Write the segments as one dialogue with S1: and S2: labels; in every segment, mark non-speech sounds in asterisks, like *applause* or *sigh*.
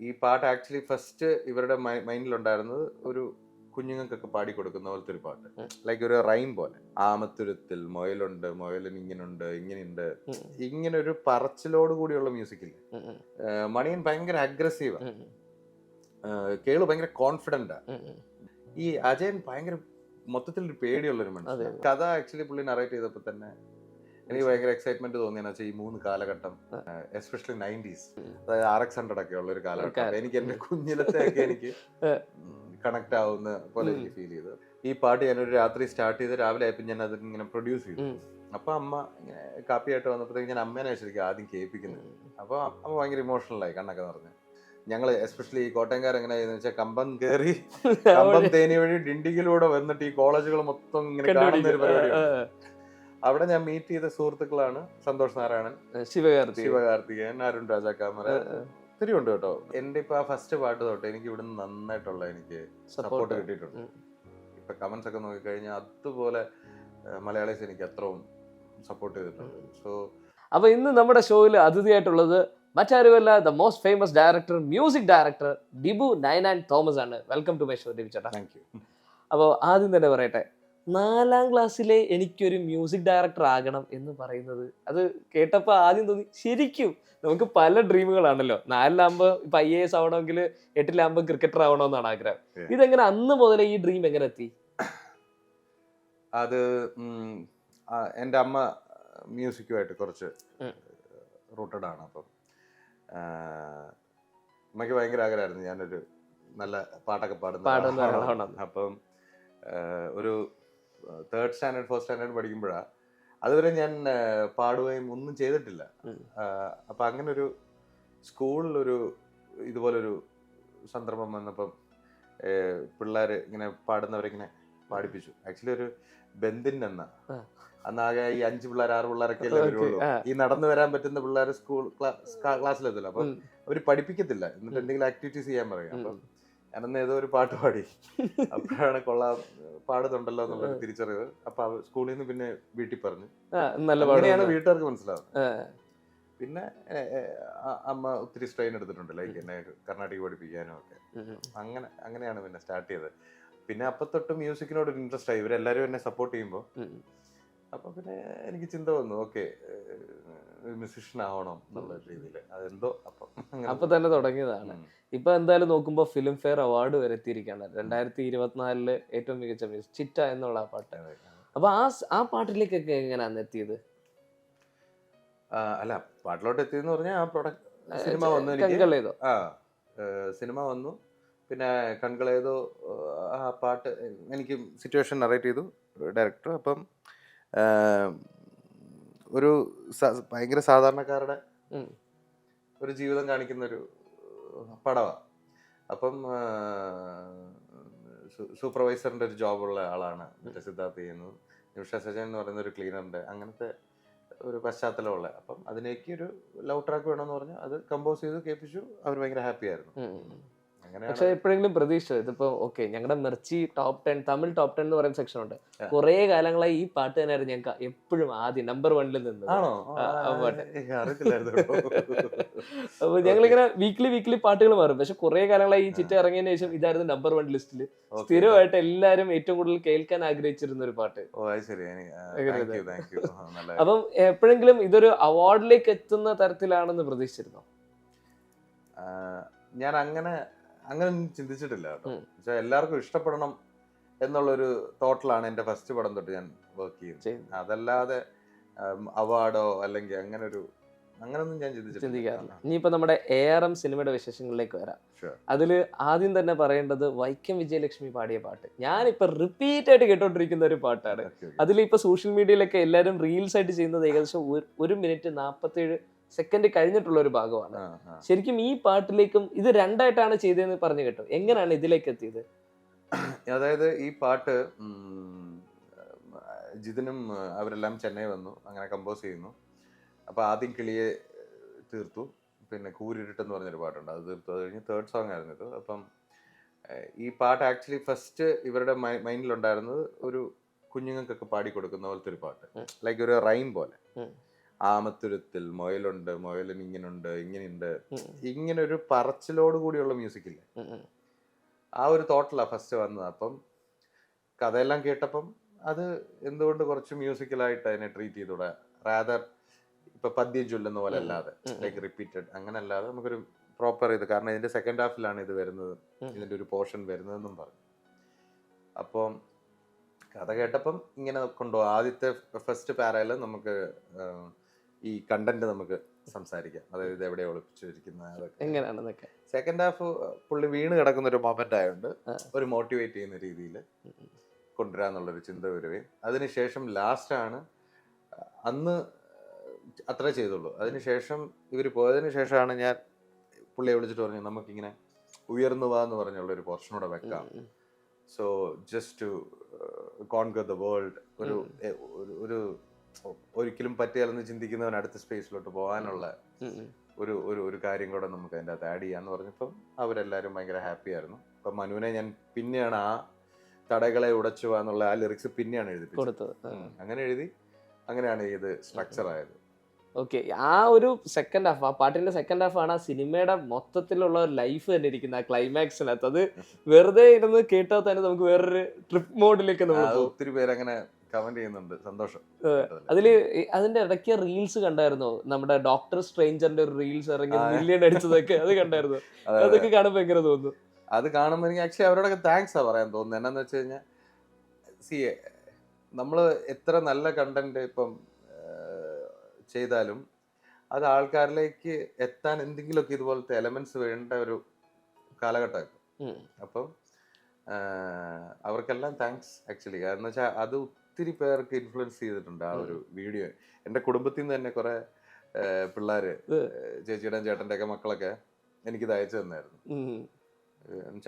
S1: ഈ പാട്ട് actually first ഇവരുടെ മൈൻഡിലുണ്ടായിരുന്നത് ഒരു കുഞ്ഞുങ്ങൾക്കൊക്കെ പാടി കൊടുക്കുന്ന പോലത്തെ ഒരു പാട്ട്. ലൈക്ക് ഒരു റൈം പോലെ. ആമത്തുരത്തിൽ മുയലുണ്ട് മുയലിന് ഇങ്ങനുണ്ട് ഇങ്ങനെയുണ്ട് ഇങ്ങനെ ഒരു പറച്ചിലോട് കൂടിയുള്ള മ്യൂസിക്കിൽ മണിയൻ ഭയങ്കര അഗ്രസീവ് കേളു ഭയങ്കര
S2: ഉം.
S1: ഈ അജയൻ ഭയങ്കര മൊത്തത്തിൽ ഒരു പേടിയുള്ള ഒരു മനുഷ്യൻ കഥ ആക്ച്വലി പുള്ളി നറേറ്റ് ചെയ്തപ്പോ തന്നെ എനിക്ക് ഭയങ്കര എക്സൈറ്റ്മെന്റ് തോന്നിയെന്ന് വെച്ചാൽ ഈ മൂന്ന് കാലഘട്ടം എസ്പെഷ്യലി
S2: നയന്റീസ്.
S1: അതായത് ആർ എക്സ് ഹൺഡ്രഡ് ഒക്കെ ഉള്ള ഒരു കാലഘട്ടം. എനിക്ക് എന്റെ കുഞ്ഞിലത്തെ ഒക്കെ എനിക്ക് കണക്ട് ആവുന്ന പോലെ എനിക്ക് ഫീൽ ചെയ്തു. ഈ പാട്ട് ഞാനൊരു രാത്രി സ്റ്റാർട്ട് ചെയ്ത് രാവിലെ ആയപ്പോൾ ഞാൻ അത് ഇങ്ങനെ പ്രൊഡ്യൂസ് ചെയ്തു. അപ്പൊ അമ്മ ഇങ്ങനെ കാപ്പിയായിട്ട് വന്നപ്പോഴത്തേക്ക് ഞാൻ അമ്മേനെ ശരിക്കും ആദ്യം കേൾപ്പിക്കുന്നത്. അപ്പൊ അമ്മ ഭയങ്കര ഇമോഷണലായി കണ്ണൊക്കെ നിറഞ്ഞ്. ഞങ്ങൾ എസ്പെഷ്യലി ഈ കോട്ടയംകാർ എങ്ങനെയാന്ന് വെച്ചാൽ കമ്പം കയറി കമ്പം തേനി വഴി ഡിണ്ടിഗിലൂടെ വന്നിട്ട് ഈ കോളേജുകൾ മൊത്തം ഇങ്ങനെ കാണുന്ന ഒരു
S2: പരിപാടി
S1: പരിപാടിയാണ് അവിടെ ഞാൻ മീറ്റ് ചെയ്ത സുഹൃത്തുക്കളാണ് സന്തോഷ് നാരായണൻ
S2: ശിവകാർത്തി
S1: ശിവകാർത്തികേയൻ അരുൺ രാജാക്കാമറ ഒത്തിരി ഉണ്ട് കേട്ടോ. എന്റെ ഇപ്പൊ ആ ഫസ്റ്റ് പാട്ട് തൊട്ട് എനിക്ക് ഇവിടുന്ന് നന്നായിട്ടുള്ള എനിക്ക് സപ്പോർട്ട്
S2: സപ്പോർട്ട്
S1: കിട്ടിയിട്ടുണ്ട്. ഇപ്പൊ കമന്റ്സ് ഒക്കെ നോക്കിക്കഴിഞ്ഞാൽ അതുപോലെ മലയാളീസ് എനിക്ക് അത്രയും സപ്പോർട്ട് ചെയ്തിട്ടുണ്ട്. സോ
S2: അപ്പൊ ഇന്ന് നമ്മുടെ ഷോയിൽ അതിഥിയായിട്ടുള്ളത് മറ്റാരുമല്ല the most famous director music director Dibu Ninan and Thomas ആണ്. Welcome to my show Dibu ചേട്ടാ
S1: താങ്ക് യു
S2: അപ്പോൾ ആദ്യം തന്നെ പറയട്ടെ നാലാം ക്ലാസ്സിലെ എനിക്കൊരു മ്യൂസിക് ഡയറക്ടർ ആകണം എന്ന് പറയുന്നത്. അത് കേട്ടപ്പോൾ ആദ്യം തോന്നി ശരിക്കും നമുക്ക് പല ഡ്രീമുകളാണല്ലോ നാലിലാകുമ്പോൾ ഇപ്പൊ ഐ എ എസ് ആവണമെങ്കിൽ എട്ടിലാകുമ്പോൾ ക്രിക്കറ്റർ ആവണമെന്നാണ് ആഗ്രഹം. ഇതെങ്ങനെ അന്ന് മുതലേ ഈ ഡ്രീം എങ്ങനെ എത്തി?
S1: അത് എന്റെ അമ്മ മ്യൂസിക്കുമായിട്ട് കുറച്ച് റൂട്ടഡ് ആണ്. അപ്പം അമ്മയ്ക്ക് ഭയങ്കര ആഗ്രഹമായിരുന്നു. ഞാനൊരു നല്ല പാട്ടൊക്കെ പാടുന്ന. അപ്പം ഒരു തേർഡ് സ്റ്റാൻഡേർഡ് ഫസ്റ്റ് സ്റ്റാൻഡേർഡ് പഠിക്കുമ്പോഴാണ് അതുവരെ ഞാൻ പാടുകയും ഒന്നും ചെയ്തിട്ടില്ല അപ്പൊ അങ്ങനെ ഒരു സ്കൂളിലൊരു ഇതുപോലൊരു സന്ദർഭം വന്നപ്പം പിള്ളേർ ഇങ്ങനെ പാടുന്നവരിങ്ങനെ പാടിപ്പിച്ചു ആക്ച്വലി ഒരു ബന്ധിൻ എന്ന. അന്നാകെ ഈ അഞ്ച് പിള്ളേർ ആറ് പിള്ളേരൊക്കെ വരുള്ളൂ. ഈ നടന്നു വരാൻ പറ്റുന്ന പിള്ളേർ സ്കൂൾ ക്ലാസ്സിലെത്തില്ല അപ്പം. അവർ പഠിപ്പിക്കത്തില്ല എന്നിട്ട്. എന്തെങ്കിലും ആക്ടിവിറ്റീസ് ചെയ്യാൻ പറയും അപ്പം ഞാനന്ന് ഏതോ ഒരു പാട്ട് പാടി. അപ്പോഴാണ് കൊള്ളാം പാടുന്നുണ്ടല്ലോ എന്നുള്ള തിരിച്ചറിവ് അപ്പൊ സ്കൂളിൽ നിന്ന് പിന്നെ വീട്ടിൽ പറഞ്ഞു. അങ്ങനെയാണ് വീട്ടുകാർക്ക് മനസ്സിലാവുന്നത്. പിന്നെ അമ്മ ഒത്തിരി സ്ട്രെയിൻ എടുത്തിട്ടുണ്ട് ലൈക്ക് എന്നെ കർണാടക പഠിപ്പിക്കാനും ഒക്കെ. അങ്ങനെ അങ്ങനെയാണ് പിന്നെ സ്റ്റാർട്ട് ചെയ്തത്. പിന്നെ അപ്പൊ തൊട്ട് മ്യൂസിക്കിനോട് ഒരു ഇൻട്രസ്റ്റ് ആയി. ഇവരെല്ലാരും എന്നെ സപ്പോർട്ട് ചെയ്യുമ്പോൾ. അപ്പൊ പിന്നെ എനിക്ക് ചിന്ത വന്നു ഓക്കെ മ്യൂസിഷ്യൻ ആവണം എന്നുള്ള രീതിയിൽ അതെന്തോ അപ്പം
S2: അപ്പൊ തന്നെ തുടങ്ങിയതാണ്. ഇപ്പൊ എന്തായാലും നോക്കുമ്പോൾ ഫിലിം ഫെയർ അവാർഡ് വരെ എത്തിയിരിക്കുകയാണ്. രണ്ടായിരത്തി ഇരുപത്തിനാലിൽ ഏറ്റവും മികച്ച മ്യൂസിക് ചിറ്റ എന്നുള്ള ആ പാട്ട്. അപ്പൊ ആ ആ പാട്ടിലേക്കൊക്കെ എങ്ങനെയാണ് എത്തിയത്?
S1: അല്ല പാട്ടിലോട്ട് എത്തിയെന്ന് പറഞ്ഞാൽ ആ പ്രൊഡക്റ്റ് സിനിമ വന്നു എനിക്ക്. ആ സിനിമ വന്നു. പിന്നെ കൺകളേതോ ആ പാട്ട് എനിക്ക് സിറ്റുവേഷൻ നറേറ്റ് ചെയ്തു ഡയറക്ടർ അപ്പം ഒരു ഭയങ്കര സാധാരണക്കാരുടെ ഒരു ജീവിതം കാണിക്കുന്ന ഒരു പടമാണ് അപ്പം സൂപ്പർവൈസറിന്റെ ഒരു ജോബുള്ള ആളാണ് മറ്റേ സിദ്ധാർത്ഥ് ചെയ്യുന്നത്. നിമിഷ സജൻ എന്ന് പറയുന്ന ഒരു ക്ലീനറിന്റെ അങ്ങനത്തെ ഒരു പശ്ചാത്തലമുള്ള. അപ്പം അതിലേക്ക് ഒരു ലവ് ട്രാക്ക് വേണമെന്ന് പറഞ്ഞു അത് കമ്പോസ് ചെയ്ത് കേൾപ്പിച്ചു. അവർ ഭയങ്കര ഹാപ്പി ആയിരുന്നു
S2: പക്ഷെ എപ്പോഴെങ്കിലും പ്രതീക്ഷ ഇതിപ്പോ ഓക്കെ ഞങ്ങളുടെ Mirchi top ten Tamil top ten എന്ന് പറയുന്ന സെക്ഷൻ ഉണ്ട്. കുറെ കാലങ്ങളായി ഈ പാട്ട് തന്നെയായിരുന്നു ഞങ്ങൾക്ക് എപ്പോഴും ആദ്യം നമ്പർ വണ്ണിൽ
S1: നിന്ന്
S2: അപ്പൊ ഞങ്ങളിങ്ങനെ വീക്ക്ലി വീക്ക്ലി പാട്ടുകൾ മാറും. പക്ഷെ കുറെ കാലങ്ങളായി ഈ ചിറ്റ ഇറങ്ങിയതിനു ശേഷം ഇതായിരുന്നു നമ്പർ വൺ ലിസ്റ്റിൽ സ്ഥിരമായിട്ട് എല്ലാരും ഏറ്റവും കൂടുതൽ കേൾക്കാൻ ആഗ്രഹിച്ചിരുന്ന ഒരു പാട്ട്. അപ്പം എപ്പോഴെങ്കിലും ഇതൊരു അവാർഡിലേക്ക് എത്തുന്ന തരത്തിലാണെന്ന് പ്രതീക്ഷിച്ചിരുന്നോ?
S1: ഞാൻ അങ്ങനെ അങ്ങനെ ചിന്തിച്ചിട്ടില്ല കേട്ടോ. പക്ഷെ എല്ലാവർക്കും ഇഷ്ടപ്പെടണം എന്നുള്ളൊരു തോട്ടിലാണ് എന്റെ ഫസ്റ്റ് പടം തൊട്ട് ഞാൻ വർക്ക് ചെയ്യുന്നത്. അതല്ലാതെ അവാർഡോ അല്ലെങ്കിൽ അങ്ങനെ ഒരു അങ്ങനൊന്നും ഞാൻ
S2: ചിന്തിക്കാറില്ല. ഇനിയിപ്പോ നമ്മുടെ എ ആർ എം സിനിമയുടെ വിശേഷങ്ങളിലേക്ക് വരാം.
S1: അതിൽ
S2: അതിൽ ആദ്യം തന്നെ പറയേണ്ടത് വൈക്കം വിജയലക്ഷ്മി പാടിയ പാട്ട്. ഞാനിപ്പോ റിപ്പീറ്റ് ആയിട്ട് കേട്ടോണ്ടിരിക്കുന്ന ഒരു പാട്ടാണ്. അതിൽ ഇപ്പൊ സോഷ്യൽ മീഡിയയിലൊക്കെ എല്ലാവരും റീൽസ് ആയിട്ട് ചെയ്യുന്നത് ഏകദേശം ഒരു- ഒരു മിനിറ്റ് നാൽപ്പത്തേഴ് സെക്കൻഡ് കഴിഞ്ഞിട്ടുള്ള ഒരു ഭാഗമാണ്. ശരിക്കും ഈ പാട്ടിലേക്കും ഇത് രണ്ടായിട്ടാണ് ചെയ്തതെന്ന് പറഞ്ഞു കേട്ടോ. എങ്ങനെയാണ് ഇതിലേക്ക് എത്തിയത്?
S1: അതായത് ഈ പാട്ട് ജിതിനും അവരെല്ലാം ചെന്നൈ വന്നു. അങ്ങനെ കമ്പോസ് ചെയ്യുന്നു. അപ്പൊ ആദ്യം കിളിയെ തീർത്തു. പിന്നെ കൂരിട്ടെന്ന് പറഞ്ഞൊരു പാട്ടുണ്ട്. അത് തീർത്തു. അത് കഴിഞ്ഞ് തേർഡ് സോങ് ആയിരുന്നു ഇത്. അപ്പം ഈ പാട്ട് ആക്ച്വലി ഫസ്റ്റ് ഇവരുടെ മൈൻഡിലുണ്ടായിരുന്നത് ഒരു കുഞ്ഞുങ്ങൾക്കൊക്കെ പാടി കൊടുക്കുന്ന പോലത്തെ ഒരു പാട്ട്. ലൈക്ക് ഒരു റൈം പോലെ. ആമത്തുരുത്തിൽ മൊയലുണ്ട് മുയലിന് ഇങ്ങനുണ്ട് ഇങ്ങനെയുണ്ട് ഇങ്ങനെ ഒരു പറച്ചിലോട് കൂടിയുള്ള മ്യൂസിക് ഇല്ലേ. ആ ഒരു തോട്ടിലാണ് ഫസ്റ്റ് വന്നത്. അപ്പം കഥയെല്ലാം കേട്ടപ്പം അത് എന്തുകൊണ്ട് കുറച്ച് മ്യൂസിക്കലായിട്ട് അതിനെ ട്രീറ്റ് ചെയ്തൂടെ റാദർ ഇപ്പൊ പദ്യം ചൊല്ലുന്ന പോലെ അല്ലാതെ. ലൈക്ക് റിപ്പീറ്റഡ് അങ്ങനെ അല്ലാതെ നമുക്കൊരു പ്രോപ്പർ ഇത്. കാരണം ഇതിന്റെ സെക്കൻഡ് ഹാഫിലാണ് ഇത് വരുന്നത്. ഇതിന്റെ ഒരു പോർഷൻ വരുന്നതെന്നും പറഞ്ഞു. അപ്പം കഥ കേട്ടപ്പം ഇങ്ങനെ കൊണ്ടുപോകും. ആദ്യത്തെ ഫസ്റ്റ് പാരയിൽ നമുക്ക് ഈ കണ്ടന്റ് നമുക്ക് സംസാരിക്കാം. അതായത് ഇത് എവിടെ ഒളിപ്പിച്ചിരിക്കുന്നത് അതൊക്കെ.
S2: എങ്ങനെയാണെന്നൊക്കെ.
S1: സെക്കൻഡ് ഹാഫ് പുള്ളി വീണ് കിടക്കുന്ന ഒരു മൊമെന്റ് ആയതുകൊണ്ട്. ഒരു മോട്ടിവേറ്റ് ചെയ്യുന്ന രീതിയിൽ കൊണ്ടുവരാന്നുള്ളൊരു ചിന്ത വരികയും അതിനുശേഷം ലാസ്റ്റാണ് അന്ന് അത്രേ ചെയ്തുള്ളൂ. അതിനുശേഷം ഇവർ പോയതിനു ശേഷമാണ് ഞാൻ പുള്ളിയെ വിളിച്ചിട്ട് പറഞ്ഞു നമുക്കിങ്ങനെ ഉയർന്നു വാ എന്ന് പറഞ്ഞുള്ള ഒരു പോർഷൻ പോർഷനോടെ വെക്കാം so just to conquer the world ഒരു- ഒരു ഒരിക്കലും പറ്റിയാലെന്ന് ചിന്തിക്കുന്നവൻ അടുത്ത സ്പേസിലോട്ട് പോകാനുള്ള. ഒരു ഒരു ഒരു കാര്യം കൂടെ നമുക്ക് അതിന്റെ അകത്ത് ആഡ് ചെയ്യാന്ന് പറഞ്ഞപ്പം അവരെല്ലാവരും ഭയങ്കര ഹാപ്പി ആയിരുന്നു. അപ്പം മനുവിനെ ഞാൻ പിന്നെയാണ് ആ തടകളെ ഉടച്ചു എന്നുള്ള ആ ലിറിക്സ് പിന്നെയാണ് എഴുതി
S2: കൊടുത്തത്.
S1: അങ്ങനെ എഴുതി അങ്ങനെയാണ് ഇത് സ്ട്രക്ചർ ആയത്.
S2: ഓക്കെ. ആ ഒരു സെക്കൻഡ് ഹാഫ് ആ പാട്ടിന്റെ സെക്കൻഡ് ഹാഫ് ആണ് ആ സിനിമയുടെ മൊത്തത്തിലുള്ള ഒരു ലൈഫ് തന്നെ ഇരിക്കുന്ന ആ ക്ലൈമാക്സിനകത്ത് അത് വെറുതെ ഇരുന്ന് കേട്ടാൽ തന്നെ നമുക്ക് വേറൊരു ട്രിപ്പ് മോഡിലേക്ക് നമ്മൾ
S1: ഒത്തിരി പേര് അങ്ങനെ കമന്റ് ചെയ്യുന്നുണ്ട്. സന്തോഷം.
S2: അതിൽ അതിന്റെ ഇടയ്ക്ക് റീൽസ് കണ്ടായിരുന്നു? നമ്മുടെ ഡോക്ടർ സ്ട്രേഞ്ചറിന്റെ ഒരു റീൽസ് ഇറങ്ങി. മില്യൺ അടിച്ചതൊക്കെ അത് കണ്ടായിരുന്നു. *laughs*
S1: അതെ, അതെ.
S2: അതൊക്കെ കാണുമ്പോ എങ്ങനെ തോന്നുന്നു?
S1: അത് കാണുമ്പോൾ എനിക്ക് ആക്ച്വലി അവരോടൊക്കെ താങ്ക്സ് ആ പറയാൻ തോന്നുന്നു. എന്നാന്ന് വെച്ച് കഴിഞ്ഞാൽ സി നമ്മൾ എത്ര നല്ല കണ്ടന്റ് ഇപ്പം ചെയ്താലും അത് ആൾക്കാരിലേക്ക് എത്താൻ എന്തെങ്കിലുമൊക്കെ ഇതുപോലത്തെ എലമെന്റ്സ് വേണ്ട ഒരു കാലഘട്ടം
S2: ഉം.
S1: അപ്പം അവർക്കെല്ലാം താങ്ക്സ് ആക്ച്വലി കാരണം വെച്ചാൽ അത് ഒത്തിരി പേർക്ക് ഇൻഫ്ലുവൻസ് ചെയ്തിട്ടുണ്ട് ആ ഒരു വീഡിയോ എന്റെ കുടുംബത്തിൽ നിന്ന് തന്നെ കുറെ പിള്ളേര്
S2: ചേച്ചിയുടെ
S1: ചേട്ടന്റെ ചേട്ടന്റെ ഒക്കെ മക്കളൊക്കെ എനിക്കിത് അയച്ചു തന്നായിരുന്നു.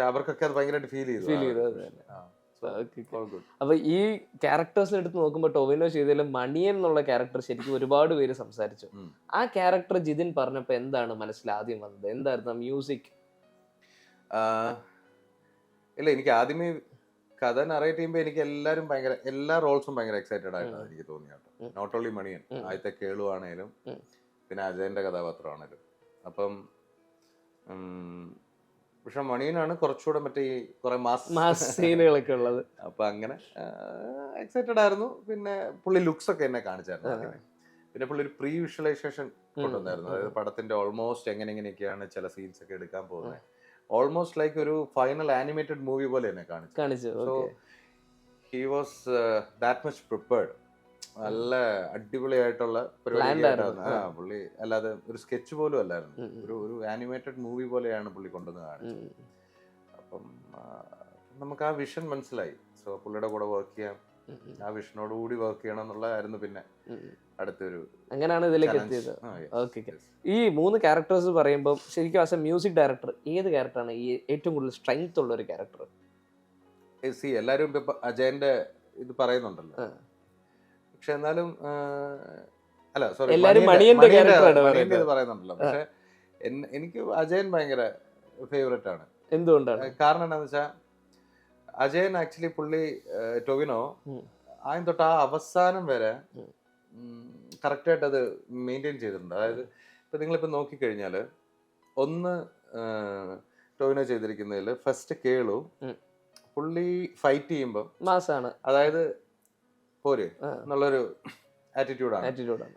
S1: അവർക്കൊക്കെ അത് ഭയങ്കരമായിട്ട് ഫീൽ ചെയ്തു.
S2: ഫീൽ ചെയ്തു. അപ്പൊ ഈ ക്യാരക്ടേഴ്സ് എടുത്ത് നോക്കുമ്പോൾ ടൊവിനോ ചെയ്തതിൽ മണിയൻ എന്നുള്ള ക്യാരക്ടർ ശരിക്കും ഒരുപാട് പേര് സംസാരിച്ചു. ആ ക്യാരക്ടർ ജിതിൻ പറഞ്ഞപ്പോ എന്താണ് മനസ്സിൽ ആദ്യം വന്നത്? എന്തായിരുന്നു മ്യൂസിക്
S1: ഇല്ല എനിക്ക് ആദ്യമേ കഥ നറേറ്റ് ചെയ്യുമ്പോൾ എനിക്ക് എല്ലാവരും ഭയങ്കര എല്ലാ റോൾസും ഭയങ്കര എക്സൈറ്റഡ് ആയിട്ടാണ്. എനിക്ക് തോന്നിയത്
S2: ഉം.
S1: Not only Maniyan. ആദ്യത്തെ കേളു ആണേലും പിന്നെ അജയന്റെ കഥാപാത്രമാണേലും. അപ്പം പക്ഷെ മണിയനാണ് കുറച്ചുകൂടെ മറ്റേ ഈ കുറെ മാസ്.
S2: മാസ് സീനുകളൊക്കെ ഉള്ളത്. *laughs*
S1: അപ്പൊ അങ്ങനെ എക്സൈറ്റഡ് ആയിരുന്നു. പിന്നെ പുള്ളി ലുക്സ് ഒക്കെ എന്നെ കാണിച്ചായിരുന്നു പിന്നെ പുള്ളി ഒരു പ്രീ വിഷ്വലൈസേഷൻ കൊണ്ടുവന്നായിരുന്നു. അതായത് പടത്തിന്റെ ഓൾമോസ്റ്റ് എങ്ങനെ എങ്ങനെയൊക്കെയാണ് ചില സീൻസ് ഒക്കെ എടുക്കാൻ പോകുന്നത്. ഓൾമോസ്റ്റ് ലൈക്ക് ഒരു ഫൈനൽ ആനിമേറ്റഡ് മൂവി പോലെ തന്നെ കാണിച്ചു.
S2: കാണിച്ചു
S1: so he was that much prepared നല്ല അടിപൊളിയായിട്ടുള്ള പുള്ളി അല്ലാതെ ഒരു സ്കെച്ച് പോലും അല്ലായിരുന്നു. ഒരു ഒരു ആനിമേറ്റഡ് മൂവി പോലെയാണ് പുള്ളി കൊണ്ടുവന്ന് കാണിച്ചത്. അപ്പം നമുക്ക് ആ വിഷൻ മനസ്സിലായി. സോ പുള്ളിയുടെ കൂടെ വർക്ക് ചെയ്യാം. ആ വിഷനോട് കൂടി വർക്ക് ചെയ്യണം എന്നുള്ളതായിരുന്നു പിന്നെ അടുത്തൊരു
S2: അങ്ങനെയാണ് ഇതിലേക്ക് എത്തിയത്. ഓക്കെ ഈ മൂന്ന് ക്യാരക്ടേഴ്സ് പറയുമ്പോൾ ശരിക്കും ആസ് എ മ്യൂസിക് ഡയറക്ടർ ഏത് ക്യാരക്ടറാണ് ഈ ഏറ്റവും കൂടുതൽ സ്ട്രെങ്ത് ഉള്ള ഒരു ക്യാരക്ടർ
S1: സി എല്ലാവരും ഇപ്പൊ അജയന്റെ ഇത് പറയുന്നുണ്ടല്ലോ. പക്ഷെ എന്നാലും അല്ല സോറി
S2: എല്ലാവരും മണിയന്റെ ക്യാരക്ടറാണ്
S1: പറയുന്നുണ്ടല്ലോ. പക്ഷെ എനിക്ക് അജയൻ ഭയങ്കര ഫേവറേറ്റ് ആണ്.
S2: എന്തുകൊണ്ടാണ്?
S1: കാരണം എന്താണെന്ന് വെച്ചാൽ അജയൻ ആക്ച്വലി പുള്ളി ടൊവിനോ. ആദ്യം തൊട്ട് ആ അവസാനം വരെ. കറക്റ്റായിട്ട് അത് മെയിന്റെയിൻ ചെയ്തിട്ടുണ്ട്. അതായത് ഇപ്പം നിങ്ങളിപ്പോൾ നോക്കിക്കഴിഞ്ഞാൽ ഒന്ന് ടൊവിനോ ചെയ്തിരിക്കുന്നതിൽ ഫസ്റ്റ് കേളു പുള്ളി ഫൈറ്റ് ചെയ്യുമ്പോൾ
S2: മാസാണ്.
S1: അതായത് പോര്. എന്നുള്ളൊരു ആറ്റിറ്റ്യൂഡാണ്
S2: ആറ്റിറ്റ്യൂഡാണ്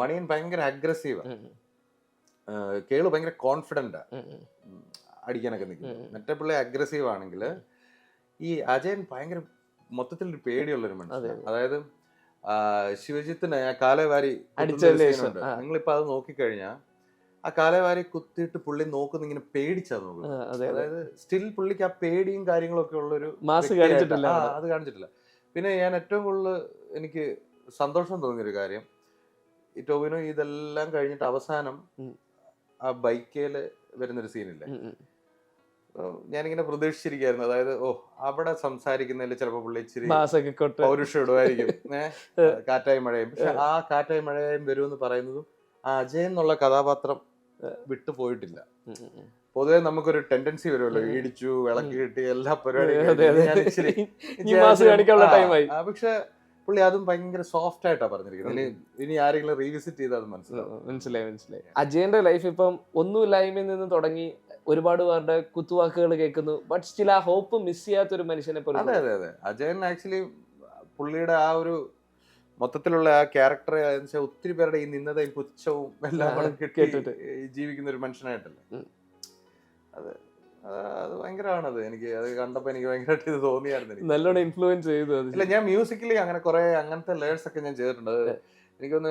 S1: മണിയൻ ഭയങ്കര അഗ്രസീവ് കേളു ഭയങ്കര കോൺഫിഡന്റാ അടിക്കാനൊക്കെ നിൽക്കും മറ്റേ പിള്ളേ അഗ്രസീവ് ആണെങ്കിൽ ഈ അജയൻ ഭയങ്കര മൊത്തത്തിൽ ഒരു പേടിയുള്ള ഒരു
S2: അതെ,
S1: മനുഷ്യൻ അതായത് ശിവജിത്തിനെ ആ കാലവാരി. നിങ്ങളിപ്പോ അത് നോക്കിക്കഴിഞ്ഞാൽ ആ കാലവാരി കുത്തിയിട്ട് പുള്ളി നോക്കുന്ന ഇങ്ങനെ പേടിച്ചാ നോക്കുന്നത്.
S2: അതെ അതെ.
S1: അതായത് സ്റ്റിൽ പുള്ളിക്ക് ആ പേടിയും കാര്യങ്ങളൊക്കെ ഉള്ള ഒരു
S2: മാസ് കാണിച്ചിട്ടില്ല
S1: അത് കാണിച്ചിട്ടില്ല. പിന്നെ ഞാൻ ഏറ്റവും കൂടുതൽ എനിക്ക് സന്തോഷം തോന്നിയൊരു കാര്യം ഈ ടോവിനോ ഇതെല്ലാം കഴിഞ്ഞിട്ട് അവസാനം ആ ബൈക്കേൽ വരുന്നൊരു സീനില്ലേ ഞാനിങ്ങനെ പ്രതീക്ഷിച്ചിരിക്കായിരുന്നു അതായത് ഓ അവിടെ സംസാരിക്കുന്നതിൽ ചിലപ്പോൾ പുള്ളി ഇച്ചിരി പൗരുഷം ഇടുമായിരിക്കും. *laughs* കാറ്റായി മഴയും. പക്ഷെ ആ കാറ്റായി മഴയും വരുമെന്ന് പറയുന്നതും ആ അജയൻ എന്നുള്ള കഥാപാത്രം വിട്ടു പോയിട്ടില്ല.
S2: ഉം, ഉം, ഉം.
S1: പൊതുവെ നമുക്കൊരു ടെൻഡൻസി വരുമല്ലോ.
S2: ഈടിച്ചു
S1: ഇടിച്ചു വിളക്ക്. കിട്ടി എല്ലാ. പരിപാടിയും പക്ഷെ പുള്ളി അതും ഭയങ്കര സോഫ്റ്റ് ആയിട്ടാ പറഞ്ഞിരിക്കുന്നത്. ഇനി ആരെങ്കിലും റീവിസിറ്റ് ചെയ്താൽ മനസ്സിലാവും.
S2: മനസ്സിലായി മനസ്സിലായി. അജയന്റെ ലൈഫ് ഇപ്പം ഒന്നുമില്ലായ്മയിൽ നിന്ന് തുടങ്ങി ഒരുപാട് പേരുടെ കുത്തുവാക്കുകൾ കേൾക്കുന്നു. ബട്ട് സ്റ്റിൽ ആ ഹോപ്പ് മിസ് ചെയ്യാത്ത ഒരു മനുഷ്യനെ പോലെ
S1: അതെ അതെ അതെ. അജയൻ ആക്ച്വലി പുള്ളിയുടെ ആ ഒരു മൊത്തത്തിലുള്ള ആ ക്യാരക്ടർ ഒത്തിരി പേരുടെ ഈ നിന്നതയും പുച്ഛവും എല്ലാം
S2: കേട്ടിട്ട്.
S1: ജീവിക്കുന്ന ഒരു മനുഷ്യനായിട്ടല്ലേ? അതെ അത് ഭയങ്കരമാണ് അത് എനിക്ക് അത് കണ്ടപ്പോ എനിക്ക് ഭയങ്കരമായിട്ട് ഇത് തോന്നിയായിരുന്നു
S2: നല്ലോണം ഇൻഫ്ലുവൻസ് ചെയ്തു അല്ല
S1: ഇല്ല ഞാൻ മ്യൂസിക്കലി അങ്ങനെ കുറെ അങ്ങനത്തെ ലേഴ്സ് ഒക്കെ ഞാൻ ചെയ്തിട്ടുണ്ട്. എനിക്കൊന്ന്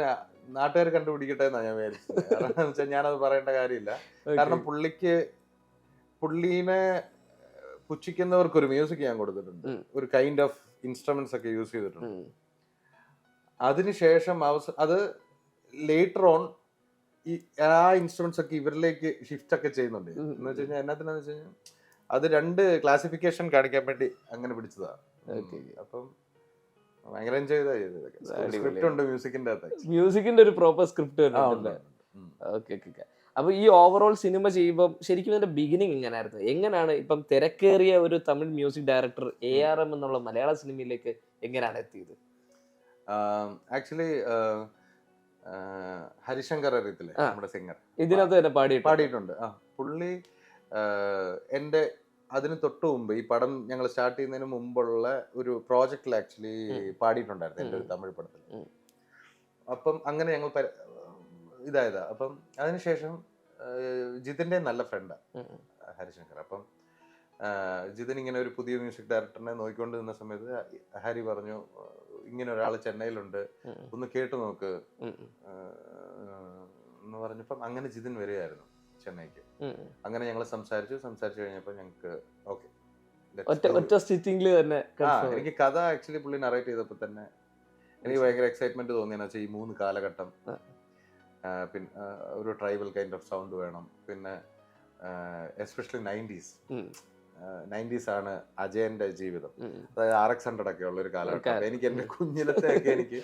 S1: നാട്ടുകാർ കണ്ടുപിടിക്കട്ടെ എന്നാ ഞാൻ വിചാരിച്ചത്. കാരണം വെച്ചാൽ ഞാനത് പറയേണ്ട കാര്യമില്ല. *laughs* കാരണം പുള്ളിക്ക് പുള്ളീനെ പുച്ഛിക്കുന്നവർക്ക് ഒരു മ്യൂസിക് ഞാൻ കൊടുത്തിട്ടുണ്ട്. ഒരു കൈൻഡ് ഓഫ് ഇൻസ്ട്രുമെന്റ്സ് ഒക്കെ യൂസ് ചെയ്തിട്ടുണ്ട്. അതിനുശേഷം അവസ അത് ലേറ്റർ ഓൺ ഈ ആ ഇൻസ്ട്രുമെന്റ്സ് ഒക്കെ ഇവരിലേക്ക് ഷിഫ്റ്റ് ഒക്കെ ചെയ്യുന്നുണ്ട്. എന്ന് വെച്ച് കഴിഞ്ഞാൽ എന്നാത്തിനാന്ന് വെച്ച് കഴിഞ്ഞാൽ അത് രണ്ട് ക്ലാസിഫിക്കേഷൻ കാണിക്കാൻ വേണ്ടി അങ്ങനെ
S2: പിടിച്ചതാണ്.
S1: അപ്പം ഭയങ്കര എൻജോയ് ചെയ്താ സ്ക്രിപ്റ്റ് ഉണ്ട് മ്യൂസിക്കിന്റെ അകത്ത്.
S2: മ്യൂസിക്കിന്റെ ഒരു പ്രോപ്പർ സ്ക്രിപ്റ്റ് ഓക്കെ ഓക്കെ. അപ്പൊ ഈ ഓവറോൾ സിനിമ ചെയ്യുമ്പോൾ ശരിക്കും ഇതിന്റെ ബിഗിനിങ് എങ്ങനെയായിരുന്നു എങ്ങനെയാണ് ഇപ്പം തിരക്കേറിയ ഒരു Tamil music director A R M എന്നുള്ള മലയാള സിനിമയിലേക്ക് എങ്ങനെയാണ് എത്തിയത്?
S1: ആക്ച്വലി ഹരിശങ്കർ അറിയത്തില്ലേ? നമ്മുടെ സിംഗർ
S2: ഇതിനകത്ത് തന്നെ പാടിയിട്ട്
S1: പാടിയിട്ടുണ്ട്. ആ പുള്ളി എന്റെ അതിന് തൊട്ട് മുമ്പ് ഈ പടം ഞങ്ങൾ സ്റ്റാർട്ട് ചെയ്യുന്നതിന് മുമ്പുള്ള ഒരു പ്രോജക്റ്റിൽ ആക്ച്വലി പാടിയിട്ടുണ്ടായിരുന്നു എന്റെ ഒരു തമിഴ് പടത്തിൽ. അപ്പം അങ്ങനെ ഞങ്ങൾ ഇതായതാ. അപ്പം അതിനുശേഷം ജിതിന്റെ നല്ല
S2: ഉം.
S1: ഹരിശങ്കർ. അപ്പം ജിതിൻ ഇങ്ങനെ ഒരു പുതിയ മ്യൂസിക് ഡയറക്ടറിനെ നോക്കിക്കൊണ്ട് നിന്ന സമയത്ത് ഹരി പറഞ്ഞു ഇങ്ങനെ ഒരാൾ ചെന്നൈയിലുണ്ട്. ഒന്ന് കേട്ടു നോക്ക്. എന്ന് പറഞ്ഞപ്പം അങ്ങനെ ജിതിൻ വരികയായിരുന്നു ചെന്നൈക്ക്. അങ്ങനെ ഞങ്ങൾ സംസാരിച്ചു. സംസാരിച്ചു കഴിഞ്ഞപ്പോൾ ഞങ്ങൾക്ക് ഓക്കെ
S2: തന്നെ.
S1: എനിക്ക് കഥ ആക്ച്വലി പുള്ളി നറേറ്റ് ചെയ്തപ്പോൾ തന്നെ എനിക്ക് ഭയങ്കര എക്സൈറ്റ്മെന്റ് തോന്നിയെന്ന് വെച്ചാൽ ഈ മൂന്ന് കാലഘട്ടം. പിന്നെ ഒരു ട്രൈബൽ കൈൻഡ് ഓഫ് സൗണ്ട് വേണം. പിന്നെ എസ്പെഷ്യലി
S2: നയന്റീസ്
S1: നയന്റീസ് ആണ് അജയന്റെ ജീവിതം. അതായത് ആർ എക്സ് ഹൺഡ്രഡ് ഒക്കെ ഉള്ള ഒരു കാലഘട്ടം. എനിക്ക് എന്റെ കുഞ്ഞിലത്തെ ഒക്കെ എനിക്ക്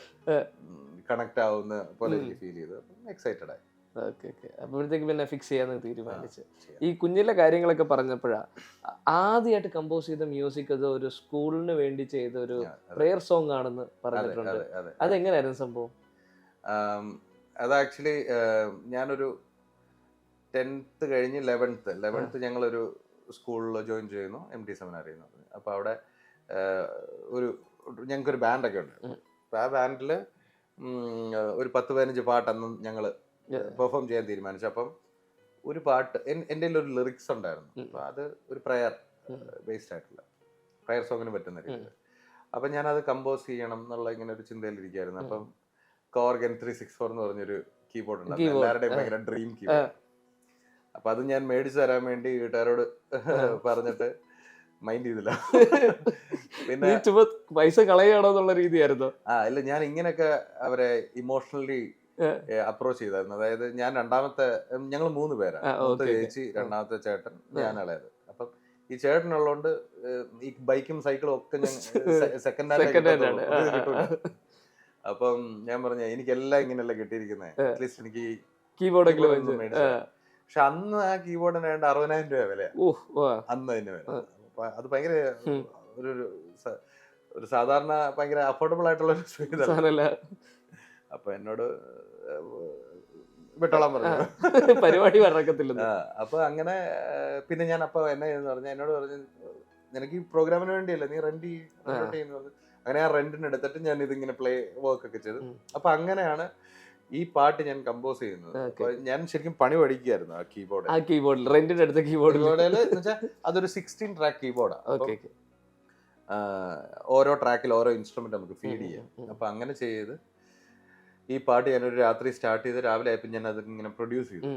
S1: കണക്ട് ആവുന്ന പോലെ എനിക്ക് ഫീൽ ചെയ്തു. എക്സൈറ്റഡ് ആയി.
S2: Okay okay. അപ്പോഴത്തേക്ക് പിന്നെ ഫിക്സ് ചെയ്യാന്ന് തീരുമാനിച്ചു. ഈ കുഞ്ഞിലെ കാര്യങ്ങളൊക്കെ പറഞ്ഞപ്പോഴാ ആദ്യമായിട്ട് കമ്പോസ് ചെയ്ത മ്യൂസിക് അത് ഒരു സ്കൂളിന് വേണ്ടി ചെയ്ത ഒരു പ്രേയർ സോങ് ആണെന്ന് പറഞ്ഞിട്ടുണ്ട്.
S1: അതെ, അതെ.
S2: അതെങ്ങനെയായിരുന്നു സംഭവം?
S1: അത് ആക്ച്വലി ഞാനൊരു ടെൻത്ത് കഴിഞ്ഞ് ലെവൻത്ത് ലെവൻത്ത് ഞങ്ങളൊരു സ്കൂളിൽ ജോയിൻ ചെയ്യുന്നു എം ടി സെമിനാറിൽ നിന്ന് അപ്പോൾ അവിടെ ഒരു ഞങ്ങൾക്കൊരു ബാൻഡൊക്കെ ഉണ്ട്. അപ്പോൾ ആ ബാൻഡിൽ ഒരു പത്ത് പതിനഞ്ച് പാട്ടന്ന് ഞങ്ങൾ പെർഫോം ചെയ്യാൻ തീരുമാനിച്ചു. അപ്പം ഒരു പാട്ട് എൻ- എന്റെ ഒരു ലിറിക്സ് ഉണ്ടായിരുന്നു. അപ്പോൾ അത് ഒരു പ്രയർ. ബേസ്ഡ് ആയിട്ടുള്ള പ്രയർ സോങ്ങിന് പറ്റുന്ന രീതിയിൽ അപ്പം ഞാനത് കമ്പോസ് ചെയ്യണം എന്നുള്ള ഇങ്ങനെ ഒരു ചിന്തയിലിരിക്കുകയായിരുന്നു. അപ്പം Korg N three six four എന്ന് പറഞ്ഞൊരു കീബോർഡ് ഉണ്ട്.
S2: Keyboard.
S1: എല്ലാവരുടെയും. ഭയങ്കര ഡ്രീം കീബോർഡ് അപ്പൊ അത് ഞാൻ മേടിച്ചു തരാൻ വേണ്ടി വീട്ടുകാരോട് പറഞ്ഞിട്ട് മൈൻഡ് ചെയ്തില്ല. പിന്നെ
S2: പൈസ കളയാണോ എന്നുള്ള രീതിയായിരുന്നു.
S1: ആ ഇല്ല ഞാൻ ഇങ്ങനെയൊക്കെ അവരെ ഇമോഷണലി അപ്രോച്ച് ചെയ്തായിരുന്നു. അതായത് ഞാൻ രണ്ടാമത്തെ ഞങ്ങൾ മൂന്ന് പേരാണ് മൂത്ത. ചേച്ചി രണ്ടാമത്തെ ചേട്ടൻ ഞാൻ ഇളയത്. അപ്പം ഈ ചേട്ടനുള്ളതുകൊണ്ട് ഉള്ളതുകൊണ്ട് ഈ ബൈക്കും സൈക്കിളും ഒക്കെ ഞാൻ *laughs* സെക്കൻഡ്
S2: ഹാൻഡ്
S1: കിട്ടൂല. അപ്പം ഞാൻ പറഞ്ഞ എനിക്കെല്ലാം ഇങ്ങനെയല്ല കിട്ടിയിരിക്കുന്നത്. അറ്റ്ലീസ്റ്റ് എനിക്ക് കീബോർഡ് പക്ഷെ അന്ന് ആ കീബോർഡിന് വേണ്ട അറുപതിനായിരം രൂപ വില. അന്ന് അതിന് വില. അത് ഭയങ്കര ഒരു ഒരു സാധാരണ ഭയങ്കര അഫോർഡബിൾ ആയിട്ടുള്ള ഒരു ഇതല്ല
S2: സാധനല്ല
S1: അപ്പൊ എന്നോട് വിട്ടോളാൻ പറഞ്ഞു. *laughs*
S2: പരിപാടി
S1: ആ, അപ്പൊ അങ്ങനെ പിന്നെ ഞാൻ അപ്പൊ എന്നെ പറഞ്ഞാൽ എന്നോട് പറഞ്ഞു നിനക്ക് ഈ പ്രോഗ്രാമിന് വേണ്ടിയല്ല നീ റെന്റ് ചെയ്യുന്നു പറഞ്ഞു. അങ്ങനെ ആ റെന്റിന് എടുത്തിട്ട് ഞാൻ ഇതിങ്ങനെ പ്ലേ വർക്ക് ഒക്കെ ചെയ്തു. അപ്പൊ അങ്ങനെയാണ് ഈ പാട്ട് ഞാൻ കമ്പോസ് ചെയ്യുന്നത്. ഞാൻ ശരിക്കും പണി പഠിക്കുകയായിരുന്നു ആ കീബോർഡ്
S2: ആ കീബോർഡിൽ റെന്റിന് എടുത്ത
S1: കീബോർഡ് അതൊരു സിക്സ്റ്റീൻ ട്രാക്ക് കീബോർഡാണ് ഓരോ ട്രാക്കിൽ ഓരോ ഇൻസ്ട്രുമെന്റ് നമുക്ക് ഫീഡ് ചെയ്യാം. അപ്പൊ അങ്ങനെ ചെയ്ത് ഈ പാട്ട് ഞാനൊരു രാത്രി സ്റ്റാർട്ട് ചെയ്ത് രാവിലെ ആയപ്പോൾ ഞാൻ അത് ഇങ്ങനെ പ്രൊഡ്യൂസ് ചെയ്തു.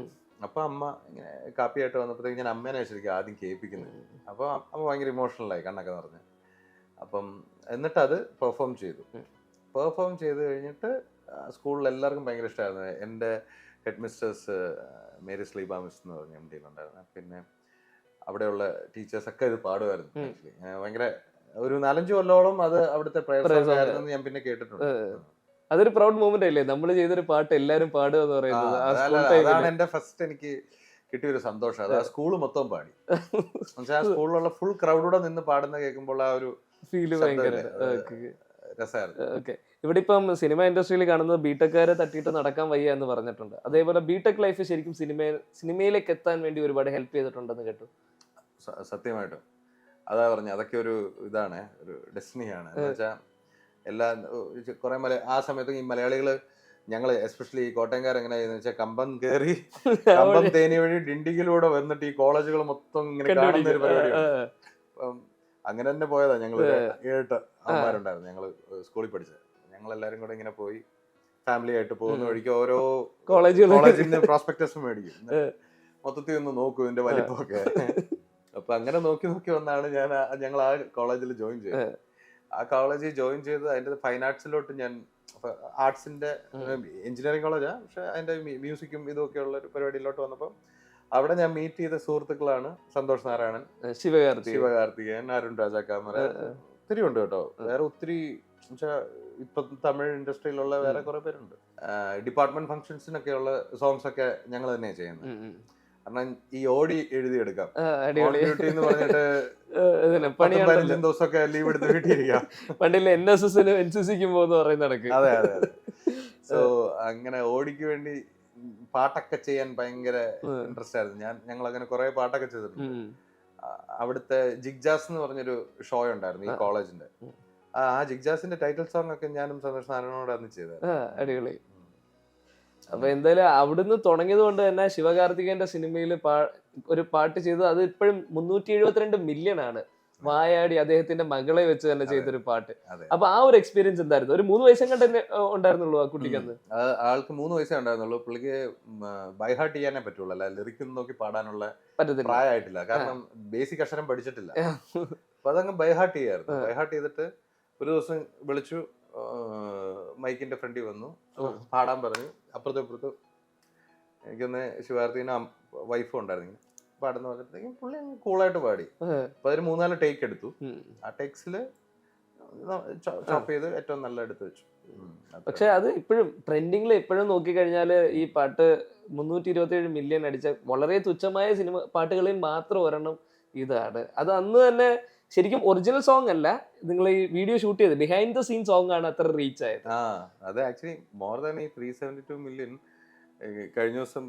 S1: അപ്പൊ അമ്മ ഇങ്ങനെ കാപ്പിയായിട്ട് വന്നപ്പോഴത്തേക്ക് ഞാൻ അമ്മേനെ ശരിക്കും ആദ്യം കേൾപ്പിക്കുന്നത് അപ്പൊ അമ്മ ഭയങ്കര ഇമോഷണലായി കണ്ണൊക്കെ നിറഞ്ഞ്. അപ്പം എന്നിട്ട് അത് പെർഫോം ചെയ്തു പെർഫോം ചെയ്ത് കഴിഞ്ഞിട്ട് സ്കൂളിൽ എല്ലാവർക്കും ഭയങ്കര ഇഷ്ടമായിരുന്നു എന്റെ headmistress Mary Sleeba miss എന്ന് പറഞ്ഞ എം ഉണ്ടായിരുന്നു. പിന്നെ അവിടെയുള്ള ടീച്ചേഴ്സ് ഒക്കെ ഇത് പാടുമായിരുന്നു. ആക്ച്വലി ഭയങ്കര ഒരു നാലഞ്ച് കൊല്ലോളം അത് അവിടുത്തെ
S2: Prayer
S1: പ്രയർ ഞാൻ പിന്നെ കേട്ടിട്ടുണ്ട്.
S2: അതൊരു പ്രൗഡ് മൂവ്മെന്റ് അല്ലേ? നമ്മൾ ചെയ്തൊരു പാട്ട് എല്ലാരും പാടുക എന്ന് പറയുന്നത്. സ്കൂൾ
S1: അതാണ് എന്റെ ഫസ്റ്റ് എനിക്ക് കിട്ടിയ ഒരു സന്തോഷം. അത് ആ സ്കൂൾ മൊത്തം പാടി. *laughs* ആ സ്കൂളിലുള്ള ഫുൾ ക്രൗഡൂടെ നിന്ന് പാടുന്ന കേൾക്കുമ്പോൾ ആ ഒരു ഫീൽ
S2: ഭയങ്കര. ഓക്കെ
S1: രസമായിരുന്നു.
S2: ഇവിടെ ഇപ്പം സിനിമ ഇൻഡസ്ട്രിയിൽ കാണുന്നത് ബിടെക്കാരെ തട്ടിയിട്ട് നടക്കാൻ വയ്യ എന്ന് പറഞ്ഞിട്ടുണ്ട്. അതേപോലെ ബിടെക് ലൈഫ് ശരിക്കും സിനിമ സിനിമയിലേക്ക് എത്താൻ വേണ്ടി ഒരുപാട് ഹെൽപ്പ് ചെയ്തിട്ടുണ്ടെന്ന് കേട്ടു.
S1: സത്യമായിട്ടും. അതാ പറഞ്ഞ അതൊക്കെ ഒരു ഇതാണ് ഒരു ഡെസ്റ്റിനിയാണ് വെച്ചാൽ എല്ലാ കുറെ മല ആ സമയത്ത് ഈ മലയാളികൾ ഞങ്ങൾ എസ്പെഷ്യലി ഈ കോട്ടയംകാർ എങ്ങനെ വെച്ചാൽ കമ്പം കയറി *laughs* കമ്പം തേനി വഴി ഡിണ്ടിഗിലൂടെ വന്നിട്ട് ഈ കോളേജുകൾ മൊത്തം ഇങ്ങനെ കാണുന്ന ഒരു പരിപാടിയാണ്. അപ്പം അങ്ങനെ തന്നെ പോയതാ ഞങ്ങൾ ഏട്ട് അമ്മമാരുണ്ടായിരുന്നു ഞങ്ങൾ സ്കൂളിൽ പഠിച്ചത്. ഞങ്ങൾ എല്ലാവരും കൂടെ ഇങ്ങനെ പോയി ഫാമിലി ആയിട്ട് പോകുന്ന. വഴിക്ക് ഓരോ
S2: കോളേജിൽ
S1: കോളേജിന്റെ പ്രോസ്പെക്ടസ് മേടിക്കും. മൊത്തത്തിൽ ഒന്ന് നോക്കും ഇതിന്റെ വലിപ്പമൊക്കെ. അപ്പൊ അങ്ങനെ നോക്കി നോക്കി വന്നാണ് ഞാൻ ഞങ്ങൾ ആ കോളേജിൽ ജോയിൻ ചെയ്തത്. ആ കോളേജിൽ ജോയിൻ ചെയ്ത് അതിന്റെ ഫൈൻ ആർട്സിലോട്ട് ഞാൻ ആർട്സിന്റെ എഞ്ചിനീയറിംഗ് കോളേജാ പക്ഷെ അതിന്റെ മ്യൂസിക്കും ഇതൊക്കെ ഉള്ള ഒരു പരിപാടിയിലോട്ട് വന്നപ്പോൾ അവിടെ ഞാൻ മീറ്റ് ചെയ്ത സുഹൃത്തുക്കളാണ് സന്തോഷ് നാരായണൻ
S2: ശിവകാർത്തി
S1: ശിവകാർത്തികൻ. അരുൺ രാജാക്കാമറ ഒത്തിരി ഉണ്ട് കേട്ടോ. വേറെ ഒത്തിരി ഇപ്പൊ തമിഴ് ഇൻഡസ്ട്രിയിലുള്ള വേറെ കുറെ പേരുണ്ട്. ഡിപ്പാർട്ട്മെന്റ് ഫംഗ്ഷൻസിനൊക്കെ ഉള്ള സോങ്സ് ഒക്കെ ഞങ്ങൾ തന്നെയാണ് ചെയ്യുന്നത്. കാരണം ഈ ഓടി എഴുതിയെടുക്കാം. എന്ന് പറഞ്ഞിട്ട് പതിനഞ്ചും ദിവസമൊക്കെ ലീവ് എടുത്ത് വീട്ടിലിരിക്കാം. *laughs*
S2: പണ്ടില്ല എൻ എസ് എസിന് എൻ സി സിക്കും പോകുന്ന പറയുന്ന നടക്ക്
S1: അതെ അതെ സോ *laughs* അങ്ങനെ ഓടിക്ക് വേണ്ടി പാട്ടൊക്കെ ചെയ്യാൻ ഭയങ്കര. ഇൻട്രസ്റ്റ് ആയിരുന്നു. ഞാൻ ഞങ്ങൾ അങ്ങനെ കുറെ പാട്ടൊക്കെ ചെയ്തിട്ടുണ്ട്. അവിടുത്തെ ജിഗ്ജാസ് എന്ന് പറഞ്ഞൊരു ഷോ ഉണ്ടായിരുന്നു ഈ. കോളേജിന്റെ. ആ ജിഗ്ജാസിന്റെ ടൈറ്റിൽ സോങ് ഒക്കെ ഞാനും സന്തോഷ് നാരായണനോട് അന്ന് ചെയ്തത്
S2: അടിപൊളി. അപ്പൊ എന്തായാലും അവിടുന്ന് തുടങ്ങിയത് കൊണ്ട് തന്നെ ശിവകാർത്തികേന്റെ സിനിമയിൽ ഒരു പാട്ട് ചെയ്തു. അത് ഇപ്പോഴും മുന്നൂറ്റി എഴുപത്തിരണ്ട് മില്യൺ ആണ്. വായാടി അദ്ദേഹത്തിന്റെ മകളെ വെച്ച് തന്നെ ചെയ്തൊരു പാട്ട്. അപ്പൊ ആ ഒരു എക്സ്പീരിയൻസ് എന്തായിരുന്നു? ഒരു മൂന്ന് വയസ്സും കണ്ട് തന്നെ ഉണ്ടായിരുന്നുള്ളൂ ആ കുട്ടിക്ക് അന്ന്
S1: ആൾക്ക് മൂന്ന് വയസ്സേ ഉണ്ടായിരുന്നുള്ളൂ. പുള്ളിക്ക് ബൈഹാർട്ട് ചെയ്യാനേ പറ്റുള്ളൂ. അല്ല ലിറിക്കും നോക്കി പാടാനുള്ള പ്രായമായിട്ടില്ല. കാരണം ബേസിക് അക്ഷരം പഠിച്ചിട്ടില്ല. അപ്പൊ അതങ്ങ് ബൈഹാർട്ട് ചെയ്യായിരുന്നു. ബൈഹാർട്ട് ചെയ്തിട്ട് ഒരു ദിവസം വിളിച്ചു മൈക്കിന്റെ ഫ്രണ്ടി വന്നു. പാടാൻ പറഞ്ഞു. അപ്പുറത്തും ഇപ്പുറത്തും എനിക്കൊന്ന് ശിവാർത്തിന് വൈഫും ഉണ്ടായിരുന്നു. പാടുന്ന പറഞ്ഞപ്പോഴത്തേക്കും പുള്ളി അങ്ങ് കൂളായിട്ട് പാടി. അപ്പൊ അതിന് മൂന്നാൽ ടേക്ക് എടുത്തു. ആ ടേക്സിൽ ചോപ്പ് ചെയ്ത് ഏറ്റവും നല്ല എടുത്ത് വെച്ചു.
S2: പക്ഷെ അത് ഇപ്പോഴും ട്രെൻഡിങ്ങിൽ എപ്പോഴും നോക്കിക്കഴിഞ്ഞാൽ ഈ പാട്ട് മുന്നൂറ്റി ഇരുപത്തി ഏഴ് മില്യൺ അടിച്ച വളരെ തുച്ഛമായ സിനിമ പാട്ടുകളിൽ മാത്രം ഒരെണ്ണം ഇതാണ്. അത് അന്ന് തന്നെ ശരിക്കും ഒറിജിനൽ സോങ് അല്ല നിങ്ങൾ ഈ വീഡിയോ ഷൂട്ട് ചെയ്ത് ബിഹൈൻഡ് ദ സീൻ സോങ് ആണ് അത്ര റീച്ച് ആയത്.
S1: ആ അത് ആക്ച്വലി മോർ ദാൻ ഈ ത്രീ സെവന്റി ടു മില്യൺ കഴിഞ്ഞ ദിവസം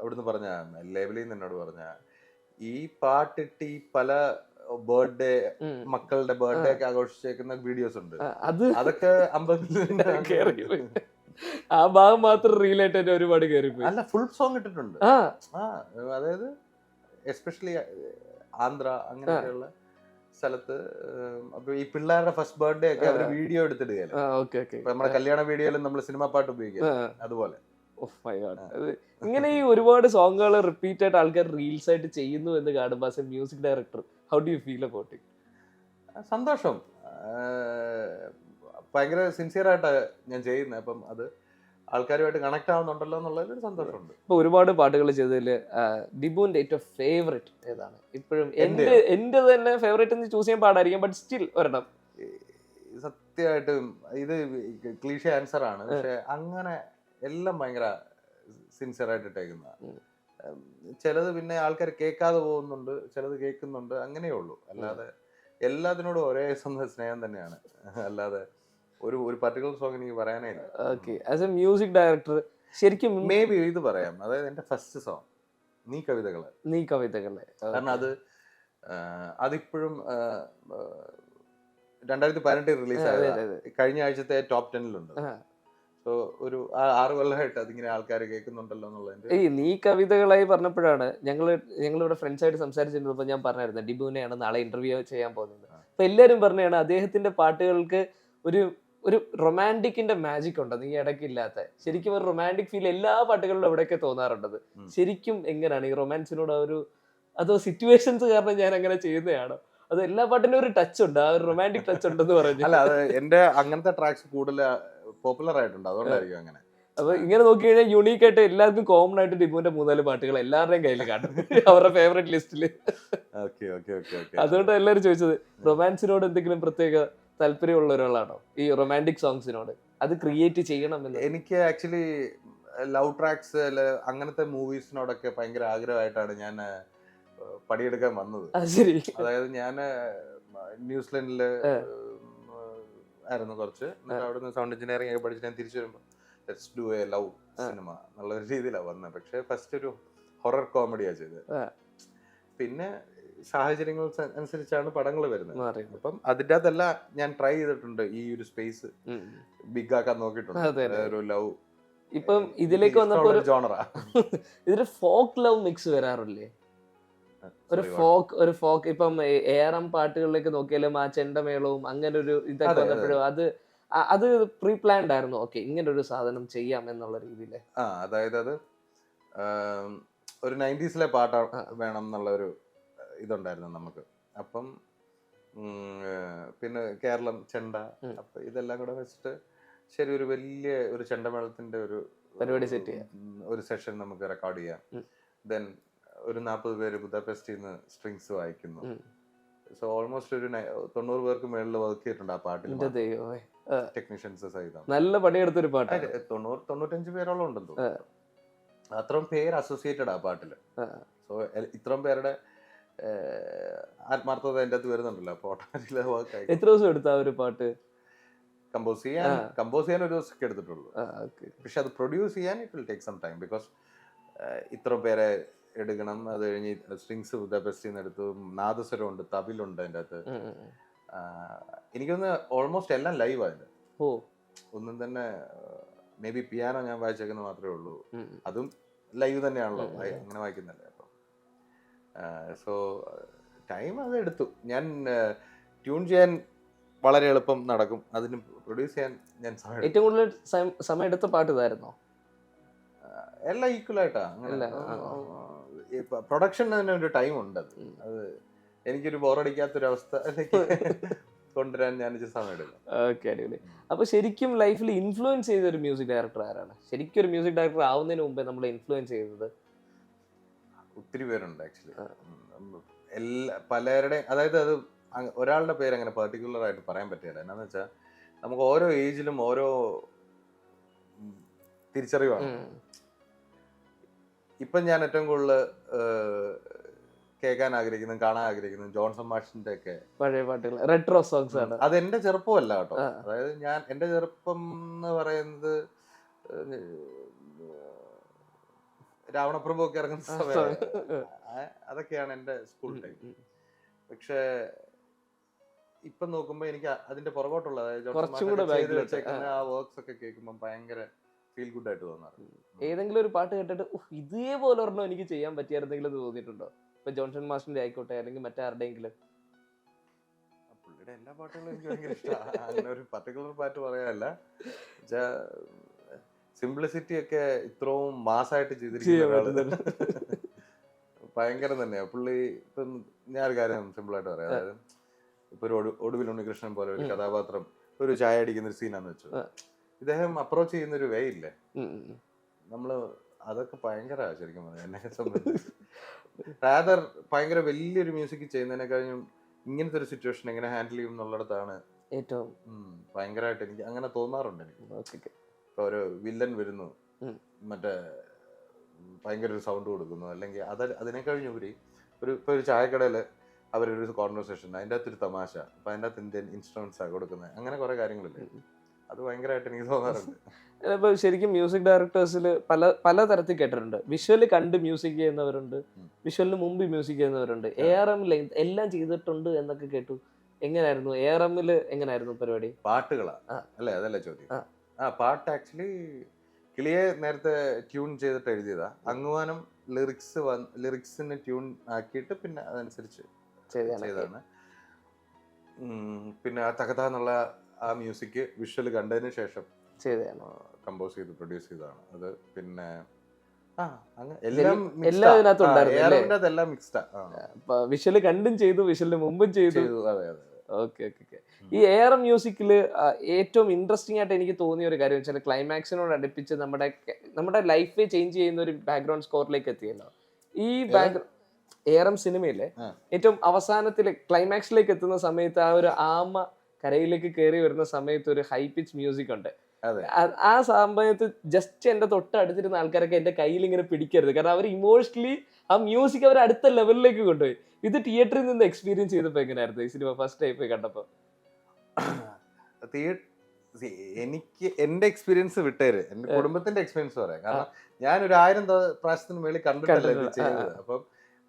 S1: അവിടുന്ന് പറഞ്ഞ ലേബലിൽ നിന്ന് എന്നോട് പറഞ്ഞ ഈ പാട്ടിട്ട് ഈ പല ബർത്ത്ഡേ മക്കളുടെ ബർത്ത്ഡേ ഒക്കെ ആഘോഷിച്ചേക്കുന്ന വീഡിയോസ് ഉണ്ട്.
S2: അത്
S1: അതൊക്കെ അമ്പത് *laughs*
S2: കേറി ആ ഭാഗം മാത്രം റീലായിട്ട് തന്നെ ഒരുപാട് കയറിപ്പോയി
S1: അല്ല ഫുൾ സോങ് ഇട്ടിട്ടുണ്ട്. അതായത് എസ്പെഷ്യലി ആന്ധ്ര അങ്ങനെയൊക്കെയുള്ള സ്ഥലത്ത് അപ്പൊ ഈ പിള്ളേരുടെ ഫസ്റ്റ് ബർത്ത്ഡേ ഒക്കെ അവർ വീഡിയോ എടുത്തിടുകയല്ലേ? നമ്മുടെ കല്യാണ വീഡിയോയിലും നമ്മൾ സിനിമ പാട്ട് ഉപയോഗിക്കുക അതുപോലെ.
S2: ഇങ്ങനെ ഈ ഒരുപാട് സോങ്ങുകൾ റിപ്പീറ്റ് ആയിട്ട് ആൾക്കാർ റീൽസ് ആയിട്ട് ചെയ്യുന്നു എന്ന് കാണുമ്പോൾ as a music director how do you feel about it
S1: സന്തോഷം. ഭയങ്കര സിൻസിയർ ആയിട്ടാണ് ഞാൻ ചെയ്യുന്നത് അപ്പം അത് ആൾക്കാരുമായിട്ട് കണക്ട് ആവുന്നുണ്ടല്ലോ എന്നുള്ളതിൽ ഒരു സന്തോഷമുണ്ട്.
S2: ഇപ്പൊ ഒരുപാട് പാട്ടുകൾ ചെയ്തതിൽ ഡിബുവിന്റെ ഏറ്റവും ഫേവറേറ്റ് ഏതാണ്? ഇപ്പോഴും എന്റെ? എന്റെ തന്നെ ഫേവറേറ്റ് എന്ന് ചൂസ് ചെയ്യാൻ പാടായിരിക്കും ബട്ട് സ്റ്റിൽ ഒരെണ്ണം.
S1: സത്യമായിട്ടും ഇത് ക്ലീഷ ആൻസർ ആണ് പക്ഷെ അങ്ങനെ എല്ലാം ഭയങ്കര സിൻസിയർ ആയിട്ട് ഇട്ടേക്കുന്ന. ചിലത് പിന്നെ ആൾക്കാർ കേൾക്കാതെ പോകുന്നുണ്ട് ചിലത് കേൾക്കുന്നുണ്ട് അങ്ങനെയേ ഉള്ളൂ. അല്ലാതെ എല്ലാത്തിനോടും ഒരേ സ്വന്തം സ്നേഹം തന്നെയാണ്. അല്ലാതെ ഒരു ഒരു പർട്ടിക്കുലർ സോങ് എനിക്ക് പറയാനേ
S2: okay as a music director ശരിക്കും
S1: മേ ബി ഇത് പറയാം. അതായത് എന്റെ ഫസ്റ്റ് സോങ് നീ കവിതകൾ.
S2: നീ കവിതകളെ.
S1: കാരണം അത് അതിപ്പോഴും രണ്ടായിരത്തി പതിനെട്ടിൽ റിലീസ് ആയത്. കഴിഞ്ഞ ആഴ്ചത്തെ ടോപ്പ് ടെന്നിലുണ്ട്. സോ ഒരു ആറ് കൊല്ലമായിട്ട് അതിങ്ങനെ ആൾക്കാർ കേൾക്കുന്നുണ്ടല്ലോ എന്നുള്ളതിന്റെ
S2: ഈ നീ കവിതകളായി പറഞ്ഞപ്പോഴാണ് ഞങ്ങൾ ഞങ്ങളിവിടെ ഫ്രണ്ട്സ് ആയിട്ട് സംസാരിച്ചിരുന്നപ്പോൾ ഞാൻ പറഞ്ഞായിരുന്നു ഡിബുവിനെയാണ് നാളെ ഇന്റർവ്യൂ ചെയ്യാൻ പോകുന്നത്. അപ്പൊ എല്ലാരും പറഞ്ഞാണ് അദ്ദേഹത്തിന്റെ പാട്ടുകൾക്ക് ഒരു ഒരു റൊമാന്റിക്കിന്റെ മാജിക് ഉണ്ട്? നീ ഇടയ്ക്കില്ലാത്ത. ശരിക്കും ഒരു റൊമാന്റിക് ഫീൽ എല്ലാ പാട്ടുകളിലും എവിടെയൊക്കെ തോന്നാറുണ്ടത്. ശരിക്കും എങ്ങനെയാണ് ഈ റൊമാൻസിനോട് ആ ഒരു അതോ സിറ്റുവേഷൻസ് കാരണം ഞാൻ അങ്ങനെ ചെയ്യുന്നതാണോ? അത് എല്ലാ പാട്ടിനും ഒരു ടച്ച് ഉണ്ട്? ആ ഒരു റൊമാന്റിക് ടച്ച് ഉണ്ടെന്ന് പറഞ്ഞു.
S1: അല്ല അത് എന്റെ അങ്ങനത്തെ ട്രാക്സ് കൂടുതൽ പോപ്പുലർ ആയിട്ടുണ്ട്. അതുകൊണ്ടായിരിക്കും അങ്ങനെ.
S2: അപ്പൊ ഇങ്ങനെ നോക്കി കഴിഞ്ഞാൽ യുണീക്ക് ആയിട്ട് എല്ലാവർക്കും കോമൺ ആയിട്ട് ഡിബുവിന്റെ മൂന്നാൽ പാട്ടുകൾ എല്ലാവരുടെയും കയ്യിൽ കാണും. അവരുടെ ഫേവറേറ്റ് ലിസ്റ്റിൽ അതുകൊണ്ട് എല്ലാവരും ചോദിച്ചത് റൊമാൻസിനോട് എന്തെങ്കിലും പ്രത്യേക താല്പര്യമുള്ള ഒരാളാണോ ഈ റൊമാന്റിക് സോങ്സിനോട് അത് ക്രിയേറ്റ് ചെയ്യണം എന്ന്
S1: എനിക്ക് ആക്ച്വലി ലവ് ട്രാക്സ് അങ്ങനത്തെ മൂവീസിനോടൊക്കെ ഭയങ്കര ആഗ്രഹമായിട്ടാണ് ഞാൻ പണിയെടുക്കാൻ വന്നത്.
S2: ശരി.
S1: അതായത് ഞാൻ
S2: ന്യൂസിലൻഡിൽ
S1: ആയിരുന്നു കുറച്ച്. അവിടെ നിന്ന് സൗണ്ട് എഞ്ചിനീയറിംഗ് ഒക്കെ പഠിച്ച് ഞാൻ തിരിച്ചു വരുമ്പോൾ let's do a love cinema എന്നുള്ള ഒരു രീതിയിലാണ് വന്നത്. പക്ഷേ ഫസ്റ്റ് ഒരു ഹൊറർ കോമഡിയാണ് ചെയ്തത്. പിന്നെ സാഹചര്യങ്ങൾ അനുസരിച്ചാണ് പടങ്ങൾ വരുന്നത്. അപ്പം അതിന്റെ അകത്തല്ല ഞാൻ ട്രൈ ചെയ്തിട്ടുണ്ട് ഈ ഒരു സ്പേസ് ബിഗ് ആക്കാൻ നോക്കിയിട്ടുണ്ട്. *laughs* ഒരു ലവ്
S2: ഇപ്പം ഇതിലേക്ക് വന്നപ്പോ ഒരു
S1: ജോണറാ
S2: ഇതിൽ ഫോക്ക് ലവ് മിക്സ് വരാറില്ലേ? ഒരു ഫോക്ക് ഒരു ഫോക്ക് ഇപ്പം ഏറം പാട്ടുകളിലേക്ക് നോക്കിയാലും ആ ചെണ്ടമേളവും അങ്ങനെ ഒരു ഇതൊക്കെ
S1: അതെ, അതെ.
S2: വന്നപ്പോഴും അത്. അത് പ്രീ പ്ലാൻഡ് ആയിരുന്നു. ഓക്കെ ഇങ്ങനെ ഒരു സാധനം ചെയ്യാം എന്നുള്ള രീതിയിൽ
S1: ആ അതായത് അത് ഒരു നയന്റീസിലെ പാട്ട് വേണം എന്നുള്ള ഒരു ഇതുണ്ടായിരുന്നു നമുക്ക്. അപ്പം പിന്നെ കേരളം ചെണ്ട. അപ്പൊ ഇതെല്ലാം കൂടെ വെച്ചിട്ട് ശരി ഒരു വലിയ ഒരു ചെണ്ടമേളത്തിന്റെ ഒരു
S2: പരിപാടി സെറ്റ് ചെയ്യാം.
S1: ഒരു സെഷൻ നമുക്ക് റെക്കോർഡ് ചെയ്യാം. ദെൻ ഒരു നാൽപ്പത് പേര് ബുദാപെസ്റ്റിൽ നിന്ന് സ്ട്രിങ്സ് വായിക്കുന്നു. സോ ഓൾമോസ്റ്റ് ഒരു തൊണ്ണൂറ് പേർക്ക് മേളിൽ വർക്ക് ചെയ്തിട്ടുണ്ട് ആ പാട്ടിൽ ടെക്നീഷ്യൻസ് സഹിതം.
S2: നല്ല പണിയെടുത്തൊരു
S1: പാട്ട്. തൊണ്ണൂറ് തൊണ്ണൂറ്റഞ്ച് പേരോളം ഉണ്ടല്ലോ അത്രയും പേര് അസോസിയേറ്റഡ് ആ
S2: പാട്ടിൽ.
S1: സോ ഇത്രയും പേരുടെ ആത്മാർത്ഥത അതിന്റെ അകത്ത് വരുന്നുണ്ടല്ലോ? അപ്പൊ ഓട്ടോമാറ്റിക്കലി വർക്ക് ആയി.
S2: എത്ര ദിവസം എടുത്ത ഒരു പാട്ട്?
S1: കമ്പോസ് ചെയ്യാൻ കമ്പോസ് ചെയ്യാൻ ഒരു ദിവസമൊക്കെ എടുത്തിട്ടുള്ളൂ. പക്ഷെ അത് പ്രൊഡ്യൂസ് ചെയ്യാൻ it will take some time because ഇത്ര പേരെ എടുക്കണം. അത് കഴിഞ്ഞ് സ്ട്രിങ്സ് ബുദാപെസ്റ്റിൽ നിന്ന് എടുത്തു. നാദസ്വരം ഉണ്ട് തബിലുണ്ട് അതിന്റെ അകത്ത്. എനിക്കൊന്ന് ഓൾമോസ്റ്റ് എല്ലാം ലൈവ് ആയത്.
S2: ഓ.
S1: ഒന്നും തന്നെ മേ ബി പിയാനോ ഞാൻ വായിച്ചേക്കുന്നത് മാത്രമേ ഉള്ളൂ. അതും ലൈവ് തന്നെയാണല്ലോ. അങ്ങനെ വായിക്കുന്നല്ലേ? സോ ടൈം അത് എടുത്തു. ഞാൻ ട്യൂൺ ചെയ്യാൻ വളരെ എളുപ്പം നടക്കും. അതിന് പ്രൊഡ്യൂസ് ചെയ്യാൻ ഞാൻ
S2: ഏറ്റവും കൂടുതൽ സമയം എടുത്ത പാട്ട് ഇതായിരുന്നോ?
S1: എല്ലാം ഈക്വൽ ആയിട്ടാ. പ്രൊഡക്ഷൻ തന്നെ ഒരു ടൈം ഉണ്ട് അത്. എനിക്കൊരു ബോറടിക്കാത്തൊരു അവസ്ഥ അല്ലെങ്കിൽ *laughs* കൊണ്ടുവരാൻ ഞാൻ സമയം എടുക്കും.
S2: ഓക്കെ അടിപൊളി. അപ്പൊ ശരിക്കും ലൈഫിൽ ഇൻഫ്ലുവൻസ് ചെയ്ത ഒരു മ്യൂസിക് ഡയറക്ടർ ആരാണ്? ശരിക്കും ഒരു മ്യൂസിക് ഡയറക്ടർ ആവുന്നതിന് മുമ്പേ നമ്മളെ ഇൻഫ്ലുവൻസ് ചെയ്തത്
S1: ഒത്തിരി പേരുണ്ട് ആക്ച്വലി. എല്ലാ പലരുടെ അതായത് അത് ഒരാളുടെ പേര് അങ്ങനെ പെർട്ടിക്കുലർ ആയിട്ട് പറയാൻ പറ്റില്ല എന്നാന്ന് വെച്ചാൽ നമുക്ക് ഓരോ ഏജിലും ഓരോ തിരിച്ചറിവാണ്. ഇപ്പൊ ഞാൻ ഏറ്റവും കൂടുതൽ കേൾക്കാൻ ആഗ്രഹിക്കുന്നു കാണാൻ ആഗ്രഹിക്കുന്നു ജോൺസൺ മാഷിന്റെ ഒക്കെ
S2: പഴയ പാട്ടുകൾ. റെട്രോ സോങ്സ് ആണ്.
S1: അത് എന്റെ ചെറുപ്പമല്ല കേട്ടോ. അതായത് ഞാൻ എന്റെ ചെറുപ്പം എന്ന് പറയുന്നത് രാവണപ്രഭു ഒക്കെ ഇറങ്ങുന്ന സമയം. അതൊക്കെയാണ് എന്റെ സ്കൂൾ ടൈം. പക്ഷെ ഇപ്പൊ നോക്കുമ്പോ എനിക്ക് അതിന്റെ പുറകോട്ടുള്ള ചെയ്ത് വെച്ചേക്കുന്ന ആ. വർക്ക്സ് ഒക്കെ കേൾക്കുമ്പോൾ ഭയങ്കര ഫീൽ ഗുഡ് ആയിട്ട് തോന്നാറുണ്ട്.
S2: ഏതെങ്കിലും ഒരു പാട്ട് കേട്ടിട്ട് "ഉഫ്, ഇതേപോലെ ഒരെണ്ണം എനിക്ക് ചെയ്യാൻ പറ്റിയായിരുന്നെങ്കിലും എന്ന് തോന്നിയിട്ടുണ്ടോ? ഇപ്പൊ ജോൺസൺ മാസ്റ്ററിന്റെ ആയിക്കോട്ടെ അല്ലെങ്കിൽ മറ്റാരുടെയെങ്കിലും
S1: പുള്ളിയുടെ എല്ലാ പാട്ടുകളും എനിക്ക് ഭയങ്കര ഇഷ്ടമാണ് അങ്ങനെ ഒരു പർട്ടിക്കുലർ പാട്ട് പറയാനല്ല. സിംപ്ലിസിറ്റി ഒക്കെ ഇത്രയും മാസമായിട്ട് ചെയ്തിരിക്കുന്ന ഭയങ്കരം തന്നെയാ. പുള്ളി ഇപ്പൊ ഞാൻ ഒരു കാര്യം സിമ്പിൾ ആയിട്ട് പറയാം അതായത് ഇപ്പൊ ഒരു ഒടു- ഒടുവിൽ ഉണ്ണികൃഷ്ണൻ പോലെ ഒരു കഥാപാത്രം ഒരു ചായ അടിക്കുന്ന ഒരു സീനാന്ന് വെച്ചു. ഇദ്ദേഹം അപ്രോച്ച് ചെയ്യുന്ന ഒരു വേ ഇല്ലേ. നമ്മൾ അതൊക്കെ ഭയങ്കര ശരിക്കും എന്നെ സംബന്ധിച്ച്. റാദർ ഭയങ്കര വലിയൊരു മ്യൂസിക് ചെയ്യുന്നതിനെക്കാളും ഇങ്ങനത്തെ ഒരു സിറ്റുവേഷൻ എങ്ങനെ ഹാൻഡിൽ ചെയ്യും എന്നുള്ളിടത്താണ്
S2: ഏറ്റവും
S1: ഭയങ്കരമായിട്ട് എനിക്ക് അങ്ങനെ തോന്നാറുണ്ട് എനിക്ക്. ഇപ്പൊ ഒരു വില്ലൻ വരുന്നു. മറ്റേ ഭയങ്കര ഒരു സൗണ്ട് കൊടുക്കുന്നു. അല്ലെങ്കിൽ അത് അതിനെ കഴിഞ്ഞുപരി ഒരു ഇപ്പൊ ഒരു ചായക്കടയിൽ അവരൊരു കോൺവെർസേഷൻ അതിന്റെ അകത്തൊരു തമാശ. അപ്പൊ അതിന്റെ അകത്ത് ഇന്ത്യൻ ഇൻസ്ട്രുമെന്റ്സ് ആണ് കൊടുക്കുന്നത്. അങ്ങനെ കുറെ കാര്യങ്ങളില്ലേ? അത് ഭയങ്കരമായിട്ട് എനിക്ക് തോന്നാറുണ്ട്. *laughs*
S2: ഇപ്പൊ ശരിക്കും മ്യൂസിക് ഡയറക്ടേഴ്സിൽ പല പല തരത്തിൽ കേട്ടിട്ടുണ്ട്. വിഷ്വൽ കണ്ട് മ്യൂസിക് ചെയ്യുന്നവരുണ്ട്. വിഷ്വലിന് മുമ്പ് മ്യൂസിക് ചെയ്യുന്നവരുണ്ട്. എ ആർ എമ്മിൽ എല്ലാം ചെയ്തിട്ടുണ്ട് എന്നൊക്കെ കേട്ടു. എങ്ങനെയായിരുന്നു എ ആർ എമ്മിൽ എങ്ങനെയായിരുന്നു പരിപാടി?
S1: പാട്ടുകളാ.
S2: ആ.
S1: അല്ലേ? അതല്ലേ ചോദ്യം?
S2: ആ.
S1: പാട്ട് ആക്ച്വലി കിളിയെ നേരത്തെ ട്യൂൺ ചെയ്തിട്ട് എഴുതിയതാ. അങ്ങുവാനം ലിറിക്സ് ലിറിക്സിന് ട്യൂൺ ആക്കിയിട്ട് പിന്നെ അതനുസരിച്ച്
S2: ചെയ്തതാണ്.
S1: പിന്നെ ആ തകത എന്നുള്ള ആ മ്യൂസിക് വിഷ്വൽ കണ്ടതിന് ശേഷം കമ്പോസ് ചെയ്ത് പ്രൊഡ്യൂസ് ചെയ്തതാണ്. അത് പിന്നെ എല്ലാം മിക്സ്ഡാ
S2: വിഷ്വൽ കണ്ടും ചെയ്തു വിഷ്വലിന് മുമ്പും ചെയ്തു.
S1: അതെ അതെ
S2: ഓക്കെ ഓക്കെ. ഈ എയർ മ്യൂസിക്കിൽ ഏറ്റവും ഇൻട്രസ്റ്റിംഗ് ആയിട്ട് എനിക്ക് തോന്നിയ ഒരു കാര്യം വെച്ചാൽ ക്ലൈമാക്സിനോട് അടുപ്പിച്ച് നമ്മുടെ നമ്മുടെ ലൈഫ് ചേഞ്ച് ചെയ്യുന്ന ഒരു ബാക്ക്ഗ്രൗണ്ട് സ്കോറിലേക്ക് എത്തിയല്ലോ. ഈ ബാക്ക് എ ആർ എം സിനിമയിലെ ഏറ്റവും അവസാനത്തിൽ ക്ലൈമാക്സിലേക്ക് എത്തുന്ന സമയത്ത് ആ ഒരു ആമ കരയിലേക്ക് കയറി വരുന്ന സമയത്ത് ഒരു ഹൈ പിച്ച് മ്യൂസിക് ഉണ്ട്. ആ- സമയത്ത് ജസ്റ്റ് എന്റെ തൊട്ട് അടുത്തിരുന്ന ആൾക്കാരൊക്കെ എന്റെ കയ്യിൽ ഇങ്ങനെ പിടിക്കരുത്. കാരണം അവർ ഇമോഷണലി ആ മ്യൂസിക് അവർ അടുത്ത ലെവലിലേക്ക് കൊണ്ടുപോയി. ഇത് തിയേറ്ററിൽ നിന്ന് എക്സ്പീരിയൻസ് ചെയ്തപ്പോ എങ്ങനെയായിരുന്നു? ഈ സിനിമ ഫസ്റ്റ് ടൈം കണ്ടപ്പോ?
S1: തിയേ- see, എനിക്ക് എന്റെ എക്സ്പീരിയൻസ് വിട്ടേര്. എന്റെ കുടുംബത്തിന്റെ എക്സ്പീരിയൻസ് പറയാം. കാരണം ഞാൻ ഒരു ആയിരം പ്രാവശ്യത്തിന് മേളിൽ കണ്ടിട്ടില്ല ഇത് അപ്പം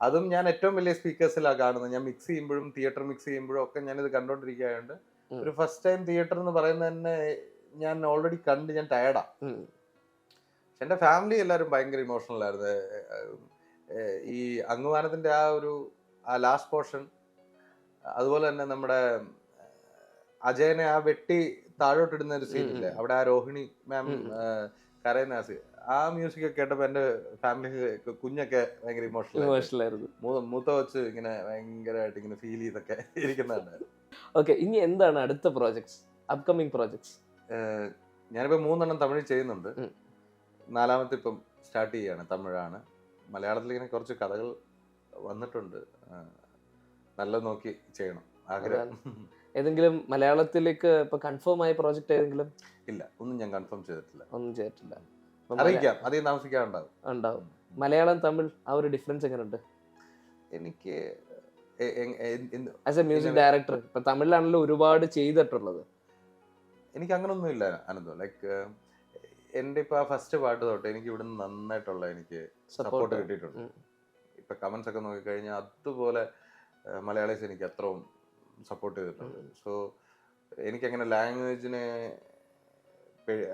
S1: അതും ഞാൻ ഏറ്റവും വലിയ സ്പീക്കേഴ്സിലാണ് കാണുന്നത്. ഞാൻ മിക്സ് ചെയ്യുമ്പോഴും തിയേറ്റർ മിക്സ് ചെയ്യുമ്പോഴും ഒക്കെ ഞാനിത്
S2: കണ്ടോണ്ടിരിക്കുന്നത്.
S1: ഒരു ഫസ്റ്റ് ടൈം തിയേറ്റർ എന്ന് പറയുന്നത് തന്നെ ഞാൻ ഓൾറെഡി കണ്ട് ഞാൻ ടയർഡാ
S2: പക്ഷെ
S1: എന്റെ ഫാമിലി എല്ലാവരും ഭയങ്കര ഇമോഷണൽ ആയിരുന്നു. ഈ അങ്ങുവാനത്തിന്റെ ആ ഒരു ആ ലാസ്റ്റ് പോർഷൻ അതുപോലെ തന്നെ നമ്മുടെ അജയനെ ആ വെട്ടി താഴോട്ടിടുന്ന ഒരു സീൻ ഇല്ലേ? അവിടെ ആ രോഹിണി മാം കരയുന്ന ആ സീൻ ആ മ്യൂസിക് ഒക്കെ കേട്ടപ്പോ എന്റെ ഫാമിലി കുഞ്ഞൊക്കെ ഭയങ്കര ഇമോഷണൽ
S2: ആയിരുന്നു.
S1: മൂത്ത വെച്ച് ഇങ്ങനെ ഭയങ്കരമായിട്ട് ഇങ്ങനെ ഫീൽ ചെയ്തൊക്കെ *laughs* ഇരിക്കുന്നുണ്ട്.
S2: ഓക്കെ ഇനി എന്താണ് അടുത്ത പ്രോജക്ട്സ് അപ്കമിങ് പ്രോജക്ട്സ്
S1: ഞാനിപ്പോ മൂന്നെണ്ണം തമിഴ് ചെയ്യുന്നുണ്ട്. നാലാമത്തെ ഇപ്പം സ്റ്റാർട്ട് ചെയ്യാണ് തമിഴാണ്. മലയാളത്തിൽ ഇങ്ങനെ കുറച്ച് കഥകൾ വന്നിട്ടുണ്ട്. നല്ല നോക്കി ചെയ്യണം. ആഗ്രഹം.
S2: ഏതെങ്കിലും മലയാളത്തിലേക്ക് ഇപ്പൊ കൺഫേം ആയ പ്രോജക്റ്റ് ഏതെങ്കിലും?
S1: ഇല്ല ഒന്നും ഞാൻ കൺഫേം ചെയ്തിട്ടില്ല.
S2: ഒന്നും ചെയ്തിട്ടില്ല.
S1: അറിയിക്കാം അധികം താമസിക്കാറുണ്ടാവും.
S2: ഉണ്ടാവും. മലയാളം തമിഴ് ആ ഒരു ഡിഫറൻസ് എങ്ങനെയുണ്ട്
S1: എനിക്ക്
S2: ആസ് എ മ്യൂസിക് ഡയറക്ടർ ഇപ്പൊ തമിഴിലാണല്ലോ ഒരുപാട് ചെയ്തിട്ടുള്ളത്.
S1: എനിക്ക് അങ്ങനൊന്നും ഇല്ല അനന്തോ. ലൈക്ക് എന്റെ ഇപ്പൊ ആ ഫസ്റ്റ് പാട്ട് തൊട്ട് എനിക്ക് ഇവിടെ നന്നായിട്ടുള്ള എനിക്ക് സപ്പോർട്ട് കിട്ടിയിട്ടുണ്ട്. ഇപ്പൊ കമന്റ്സ് ഒക്കെ നോക്കിക്കഴിഞ്ഞാൽ അതുപോലെ മലയാളീസ് എനിക്ക് അത്രയും സപ്പോർട്ട് ചെയ്തിട്ടുണ്ട്. സോ എനിക്ക് അങ്ങനെ ലാംഗ്വേജിനെ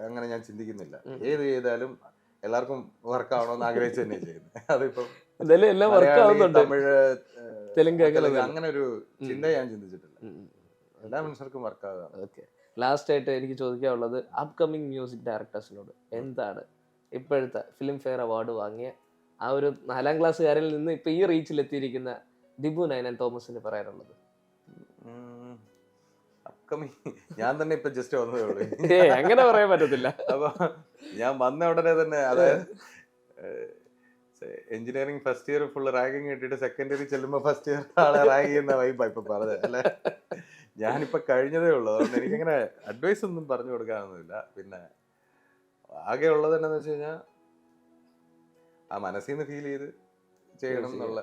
S1: അങ്ങനെ ഞാൻ ചിന്തിക്കുന്നില്ല. ഏത് ചെയ്താലും എല്ലാവർക്കും വർക്ക് ആവണമെന്ന് ആഗ്രഹിച്ചു തന്നെ ചെയ്യുന്നത്. അതിപ്പം തമിഴ്
S2: തെലുങ്ക് അങ്ങനെ
S1: ഒരു ചിന്ത ഞാൻ ചിന്തിച്ചിട്ടില്ല എല്ലാ മനുഷ്യർക്കും വർക്ക് ആകാം
S2: ഓക്കെ. ലാസ്റ്റ് ആയിട്ട് എനിക്ക് ചോദിക്കാനുള്ളത് അപ്കമിങ് മ്യൂസിക് ഡയറക്ടേഴ്സിനോട് എന്താണ് ഇപ്പോഴത്തെ ഫിലിം ഫെയർ അവാർഡ് വാങ്ങിയ ആ ഒരു നാലാം ക്ലാസ്സുകാരിൽ നിന്ന് ഇപ്പൊ ഈ റീച്ചിൽ എത്തിയിരിക്കുന്ന ദിബു നയനൻ തോമസിന് പറയാനുള്ളത്?
S1: അപ്കമിങ് ഞാൻ തന്നെ ഇപ്പൊ ജസ്റ്റ് വന്നതേ ഉള്ളൂ.
S2: അങ്ങനെ പറയാൻ പറ്റത്തില്ല.
S1: അപ്പൊ ഞാൻ വന്ന ഉടനെ തന്നെ അതായത് engineering first year full ranking കിട്ടിയിട്ട് സെക്കൻഡ് ഇയർ ചെല്ലുമ്പോ ഫസ്റ്റ് ഇയർ ആളെ റാങ്ക് ചെയ്യുന്ന വൈബാ ഇപ്പൊ പറഞ്ഞത് അല്ലെ? ഞാനിപ്പോ കഴിഞ്ഞതേ ഉള്ളൂ. അതുകൊണ്ട് എനിക്കങ്ങനെ അഡ്വൈസ് ഒന്നും പറഞ്ഞു കൊടുക്കാനൊന്നുമില്ല. പിന്നെ ആകെ ഉള്ളത് എന്നാന്ന് വെച്ച് കഴിഞ്ഞാൽ ആ മനസ്സിൽ നിന്ന് ഫീൽ ചെയ്ത് ചെയ്യണം. എന്നുള്ള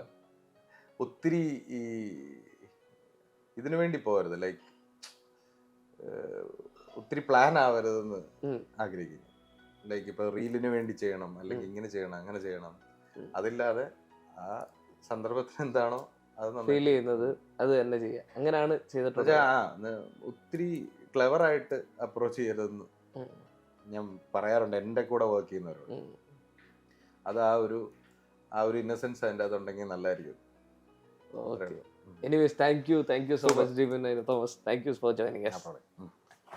S1: ഒത്തിരി ഈ ഇതിനു വേണ്ടി പോകരുത്. ലൈക്ക് ഒത്തിരി പ്ലാൻ ആവരുതെന്ന്. ആഗ്രഹിക്കുന്നു. ലൈക്ക് ഇപ്പൊ റീലിന് വേണ്ടി ചെയ്യണം അല്ലെങ്കിൽ ഇങ്ങനെ ചെയ്യണം അങ്ങനെ ചെയ്യണം. അതില്ലാതെ ആ സന്ദർഭത്തിൽ എന്താണോ അത്
S2: ഫീൽ ചെയ്യുന്നത് അത് തന്നെ ചെയ്യാം അങ്ങനെയാണ് ചെയ്തിട്ടുള്ളത്.
S1: ആ ഒത്തിരി ക്ലെവർ ആയിട്ട് അപ്രോച്ച് ചെയ്യരുതെന്ന്. ഞാൻ പറയാറുണ്ട്. എന്റെ കൂടെ വർക്ക് ചെയ്യുന്നവരോട്. അത് ആ ഒരു ആ ഒരു ഇന്നസെൻസ് അതിന്റെ അതുണ്ടെങ്കിൽ നല്ലതായിരിക്കും.
S2: anyways thank you. Thank you so
S1: Super.
S2: much Devin and Thomas. Thank you for
S1: joining us. No